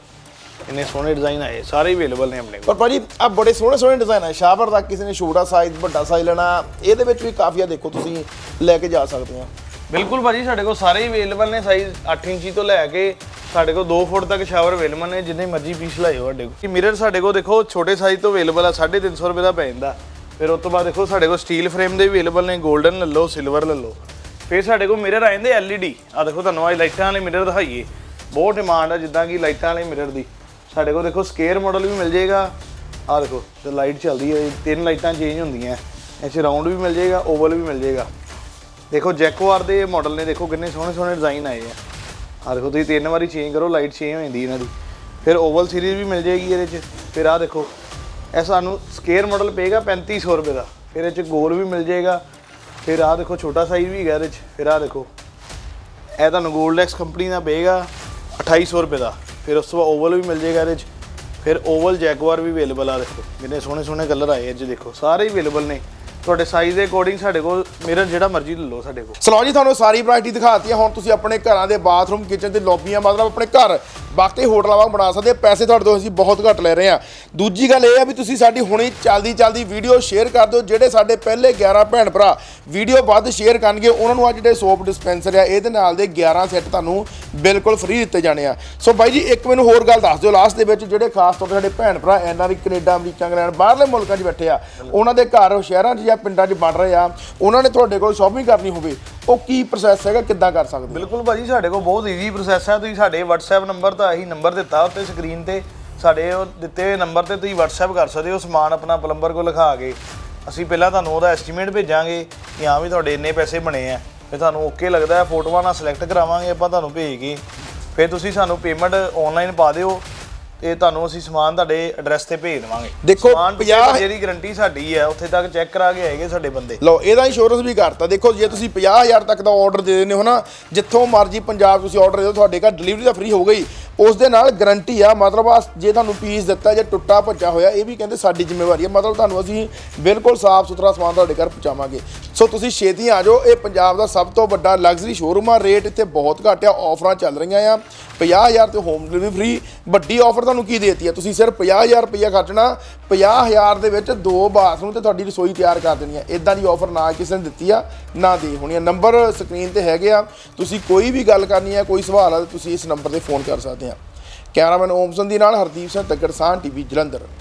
ਇੰਨੇ ਸੋਹਣੇ ਡਿਜ਼ਾਈਨ ਆਏ ਸਾਰੇ ਅਵੇਲੇਬਲ ਨੇ ਆਪਣੇ ਕੋਲ। ਪਰ ਭਾਜੀ ਆ ਬੜੇ ਸੋਹਣੇ ਸੋਹਣੇ ਡਿਜ਼ਾਈਨ ਹੈ ਸ਼ਾਵਰ ਦਾ ਕਿਸੇ ਨੇ ਛੋਟਾ ਸਾਈਜ਼ ਵੱਡਾ ਸਾਈਜ਼ ਲੈਣਾ ਇਹਦੇ ਵਿੱਚ ਵੀ ਕਾਫੀ ਆ ਦੇਖੋ ਤੁਸੀਂ ਲੈ ਕੇ ਜਾ ਸਕਦੇ ਆ। ਬਿਲਕੁਲ ਭਾਜੀ ਸਾਡੇ ਕੋਲ ਸਾਰੇ ਹੀ ਅਵੇਲੇਬਲ ਨੇ ਸਾਈਜ਼ 8 ਇੰਚੀ ਤੋਂ ਲੈ ਕੇ ਸਾਡੇ ਕੋਲ 2 ਫੁੱਟ ਤੱਕ ਸ਼ਾਵਰ ਅਵੇਲੇਬਲ ਨੇ ਜਿੰਨੇ ਮਰਜ਼ੀ ਪੀਸ ਲਾਇਓ ਸਾਡੇ ਕੋਲ। ਕਿ ਮਿਰਰ ਸਾਡੇ ਕੋਲ ਦੇਖੋ ਛੋਟੇ ਸਾਈਜ਼ ਤੋਂ ਅਵੇਲੇਬਲ ਆ 350 ਰੁਪਏ ਦਾ ਪੈ ਜਾਂਦਾ। ਫਿਰ ਉਸ ਤੋਂ ਬਾਅਦ ਦੇਖੋ ਸਾਡੇ ਕੋਲ ਸਟੀਲ ਫਰੇਮ ਦੇ ਅਵੇਲੇਬਲ ਨੇ 골ਡਨ ਲੈ ਲਓ ਸਿਲਵਰ ਲੈ ਲਓ। ਫਿਰ ਸਾਡੇ ਕੋਲ ਮਿਰਰ ਆ ਜਾਂਦੇ LED ਆ ਦੇਖੋ ਤੁਹਾਨੂੰ ਆ ਲਾਈਟਾਂ ਵਾਲੇ ਮਿਰਰ ਦਿਖਾਈਏ। ਬਹੁਤ ਡਿਮਾਂਡ ਆ ਜਿੱਦਾਂ ਕਿ ਲਾਈਟਾਂ ਵਾਲੇ ਮਿਰਰ ਦੀ। ਸਾਡੇ ਕੋਲ ਦੇਖੋ ਸਕੇਅਰ ਮਾਡਲ ਵੀ ਮਿਲ ਜਾਏਗਾ। ਆ ਦੇਖੋ, ਤੇ ਲਾਈਟ ਚੱਲਦੀ ਹੈ ਤਿੰਨ ਲਾਈਟਾਂ ਚੇਂਜ ਹੁੰਦੀਆਂ। ਇਹ 'ਚ ਰਾਉਂਡ ਵੀ ਮਿਲ ਜਾਏਗਾ ਓਵਲ ਵੀ ਮਿਲ ਜਾਏਗਾ। ਦੇਖੋ ਜੈਕਵਾਰ ਦੇ ਮਾਡਲ ਨੇ ਦੇਖੋ ਕਿੰਨੇ ਸੋਹਣੇ ਸੋਹਣੇ ਡਿਜ਼ਾਈਨ ਆਏ ਆ। ਆ ਦੇਖੋ, ਤੁਸੀਂ ਤਿੰਨ ਵਾਰੀ ਚੇਂਜ ਕਰੋ ਲਾਈਟ ਚੇਂਜ ਹੋ ਜਾਂਦੀ ਇਹਨਾਂ ਦੀ। ਫਿਰ ਓਵਲ ਸੀਰੀਜ਼ ਵੀ ਮਿਲ ਜਾਏਗੀ ਇਹਦੇ 'ਚ। ਫਿਰ ਆ ਦੇਖੋ, ਇਹ ਸਾਨੂੰ ਸਕੇਅਰ ਮਾਡਲ ਪਏਗਾ 3500 ਰੁਪਏ ਦਾ। ਫਿਰ ਇਹ 'ਚ ਗੋਲ ਵੀ ਮਿਲ ਜਾਏਗਾ। ਫਿਰ ਆ ਦੇਖੋ, ਛੋਟਾ ਸਾਈਜ਼ ਵੀ ਹੈਗਾ ਇਹਦੇ 'ਚ। ਫਿਰ ਆ ਦੇਖੋ, ਇਹ ਤੁਹਾਨੂੰ 골ਡੈਕਸ ਕੰਪਨੀ ਦਾ ਪਏਗਾ 2800 ਰੁਪਏ ਦਾ। ਫਿਰ ਉਸ ਤੋਂ ਬਾਅਦ ਓਵਲ ਵੀ ਮਿਲ ਜਾਏਗਾ ਇਹਦੇ 'ਚ ਫਿਰ ਓਵਲ ਜੈਗਵਾਰ ਵੀ ਅਵੇਲੇਬਲ ਆ ਦੇਖੋ। ਕਿੰਨੇ ਸੋਹਣੇ ਸੋਹਣੇ ਕਲਰ ਆਏ ਅੱਜ ਦੇਖੋ। ਸਾਰੇ ਹੀ ਅਵੇਲੇਬਲ ਨੇ। ਤੁਹਾਡੇ ਸਾਈਜ਼ ਦੇ ਅਕੋਰਡਿੰਗ ਸਾਡੇ ਕੋਲ ਮਿਰਰ ਜਿਹੜਾ ਮਰਜ਼ੀ ਲੈ ਲਓ ਸਾਡੇ ਕੋਲ। ਸਲੋ ਜੀ, ਤੁਹਾਨੂੰ ਸਾਰੀ ਵੈਰਾਈਟੀ ਦਿਖਾਤੀ ਹੈ ਹੁਣ ਤੁਸੀਂ ਆਪਣੇ ਘਰਾਂ ਦੇ ਬਾਥਰੂਮ ਕਿਚਨ ਤੇ ਲੌਬੀਆਂ ਮਤਲਬ ਆਪਣੇ ਘਰ, ਬਾਕੀ ਹੋਟਲਾਂ ਵਾਂਗ ਬਣਾ ਸਕਦੇ। ਪੈਸੇ ਤੁਹਾਡੇ ਤੋਂ ਅਸੀਂ ਬਹੁਤ ਘੱਟ ਲੈ ਰਹੇ ਹਾਂ। ਦੂਜੀ ਗੱਲ ਇਹ ਆ ਵੀ ਤੁਸੀਂ ਸਾਡੀ ਹੁਣੀ ਚੱਲਦੀ ਚੱਲਦੀ ਵੀਡੀਓ ਸ਼ੇਅਰ ਕਰ ਦਿਓ। ਜਿਹੜੇ ਸਾਡੇ ਪਹਿਲੇ 11 ਭੈਣ ਭਰਾ ਵੀਡੀਓ ਵੱਧ ਸ਼ੇਅਰ ਕਰਨਗੇ, ਉਹਨਾਂ ਨੂੰ ਆ ਜਿਹੜੇ ਸੋਪ ਡਿਸਪੈਂਸਰ ਆ, ਇਹਦੇ ਨਾਲ ਦੇ 11 ਸੈੱਟ ਤੁਹਾਨੂੰ ਬਿਲਕੁਲ ਫ੍ਰੀ ਦਿੱਤੇ ਜਾਣੇ ਆ। ਸੋ ਬਾਈ ਜੀ, ਇੱਕ ਮੈਨੂੰ ਹੋਰ ਗੱਲ ਦੱਸ ਦਿਓ। ਲਾਸਟ ਦੇ ਵਿੱਚ ਜਿਹੜੇ ਖਾਸ ਤੌਰ ਤੇ ਸਾਡੇ ਭੈਣ ਭਰਾ ਇਹਨਾਂ ਦੀ ਕੈਨੇਡਾ ਅਮਰੀਕਾ ਇੰਗਲੈਂਡ ਬਾਹਰਲੇ ਮੁਲਕਾਂ 'ਚ ਬੈਠੇ ਆ, ਉਹਨਾਂ ਦੇ ਘਰ, ਸ਼ਹਿਰਾਂ 'ਚ ਜਾਂ ਪਿੰਡਾਂ 'ਚ ਬਣ ਰਹੇ ਆ, ਉਹਨਾਂ ਨੇ ਤੁਹਾਡੇ ਕੋਲ ਸ਼ਾਪਿੰਗ ਕਰਨੀ ਹੋਵੇ, ਉਹ ਕੀ ਪ੍ਰੋਸੈਸ ਹੈਗਾ, ਕਿੱਦਾਂ ਕਰ ਸਕਦੇ ਹੋ? ਬਿਲਕੁਲ ਭਾਜੀ, ਸਾਡੇ ਕੋਲ ਬਹੁਤ ਈਜ਼ੀ ਪ੍ਰੋਸੈਸ ਹੈ ਤੁਸੀਂ ਸਾਡੇ WhatsApp ਨੰਬਰ ਤਾਂ ਇਹੀ ਨੰਬਰ ਦਿੱਤਾ, ਉੱਤੇ ਸਕਰੀਨ ਤੇ ਸਾਡੇ ਉਹ ਦਿੱਤੇ ਹੋਏ ਨੰਬਰ ਤੇ ਤੁਸੀਂ WhatsApp ਕਰ ਸਕਦੇ ਹੋ, ਸਮਾਨ ਆਪਣਾ ਪਲੰਬਰ ਕੋਲ ਲਿਖਾ ਕੇ। ਅਸੀਂ ਪਹਿਲਾਂ ਤੁਹਾਨੂੰ ਉਹਦਾ ਐਸਟੀਮੇਟ ਭੇਜਾਂਗੇ ਕਿ ਹਾਂ ਵੀ ਤੁਹਾਡੇ ਇੰਨੇ ਪੈਸੇ ਬਣੇ ਆ। ਫਿਰ ਤੁਹਾਨੂੰ ਓਕੇ ਲੱਗਦਾ ਹੈ ਫੋਟੋਆਂ ਨਾਲ ਸਿਲੈਕਟ ਕਰਾਵਾਂਗੇ, ਆਪਾਂ ਤੁਹਾਨੂੰ ਭੇਜ ਕੇ। ਫਿਰ ਤੁਸੀਂ ਸਾਨੂੰ ਪੇਮੈਂਟ ਆਨਲਾਈਨ ਪਾ ਦਿਓ ਤੇ ਤੁਹਾਨੂੰ ਅਸੀਂ ਸਮਾਨ ਤੁਹਾਡੇ ਐਡਰੈਸ ਤੇ ਭੇਜ ਦੇਵਾਂਗੇ। ਦੇਖੋ, ਸਮਾਨ 50 50 ਦੀ ਗਾਰੰਟੀ ਸਾਡੀ ਹੈ ਉੱਥੇ ਤੱਕ ਚੈੱਕ ਕਰਾ ਕੇ ਆਏਗੇ ਸਾਡੇ ਬੰਦੇ। ਲਓ ਇਹਦਾ ਇੰਸ਼ੋਰੈਂਸ ਵੀ ਕਰਤਾ। ਦੇਖੋ ਜੇ ਤੁਸੀਂ 50000 ਤੱਕ ਦਾ ਆਰਡਰ ਦੇ ਦਿੰਦੇ ਹੋ ਨਾ ਜਿੱਥੋਂ ਮਰਜ਼ੀ ਪੰਜਾਬ ਤੁਸੀਂ ਆਰਡਰ ਦੇ ਦਿਓ ਤੁਹਾਡੇ ਘਰ ਡਿਲੀਵਰੀ ਤਾਂ ਫ੍ਰੀ ਹੀ ਉਸ ਦੇ ਨਾਲ ਗਾਰੰਟੀ ਆ ਮਤਲਬ ਆ ਜੇ ਤੁਹਾਨੂੰ ਪੀਸ ਦਿੱਤਾ ਜੇ ਟੁੱਟਾ ਭੱਜਾ ਹੋਇਆ ਇਹ ਵੀ ਕਹਿੰਦੇ ਸਾਡੀ ਜ਼ਿੰਮੇਵਾਰੀ ਹੈ ਮਤਲਬ ਤੁਹਾਨੂੰ ਅਸੀਂ ਬਿਲਕੁਲ ਸਾਫ਼ ਸੁਥਰਾ ਸਮਾਨ ਤੁਹਾਡੇ ਘਰ ਪਹੁੰਚਾਵਾਂਗੇ। ਸੋ ਤੁਸੀਂ ਛੇਤੀ ਆ ਜਾਓ ਇਹ ਪੰਜਾਬ ਦਾ ਸਭ ਤੋਂ ਵੱਡਾ ਲਗਜ਼ਰੀ ਸ਼ੋਰੂਮ ਆ। ਰੇਟ ਇੱਥੇ ਬਹੁਤ ਘੱਟ ਆ ਆਫਰਾਂ ਚੱਲ ਰਹੀਆਂ ਆ। 50000 ਤੇ ਹੋਮ ਡਿਲੀਵਰੀ ਫ੍ਰੀ ਵੱਡੀ ਆਫਰ ਤੁਹਾਨੂੰ ਕੀ ਦੇਤੀ ਆ? ਤੁਸੀਂ ਸਿਰਫ 50000 ਰੁਪਇਆ ਖਰਚਣਾ 50000 ਦੇ ਵਿੱਚ ਦੋ ਬਾਥਰੂਮ ਤੇ ਤੁਹਾਡੀ ਰਸੋਈ ਤਿਆਰ ਕਰ ਦੇਣੀ ਹੈ ਇਦਾਂ ਦੀ ਆਫਰ ਨਾ ਕਿਸੇ ਨੇ ਦਿੱਤੀ ਆ, ਨਾ ਦੇ ਹੋਣੀ ਆ। ਨੰਬਰ ਸਕਰੀਨ ਤੇ ਹੈਗੇ ਆ। ਤੁਸੀਂ ਕੋਈ ਵੀ ਗੱਲ ਕਰਨੀ ਆ, ਕੋਈ ਸਵਾਲ ਆ, ਤੁਸੀਂ ਇਸ ਨੰਬਰ ਤੇ ਫੋਨ ਕਰ ਸਕਦੇ ਆ। ਕੈਮਰਾਮੈਨ ਓਮਸਨ ਦੀ ਨਾਲ ਹਰਦੀਪ ਸਿੰਘ ਤੱਕੜ ਸਾਹ ਟੀਵੀ, ਜਲੰਧਰ।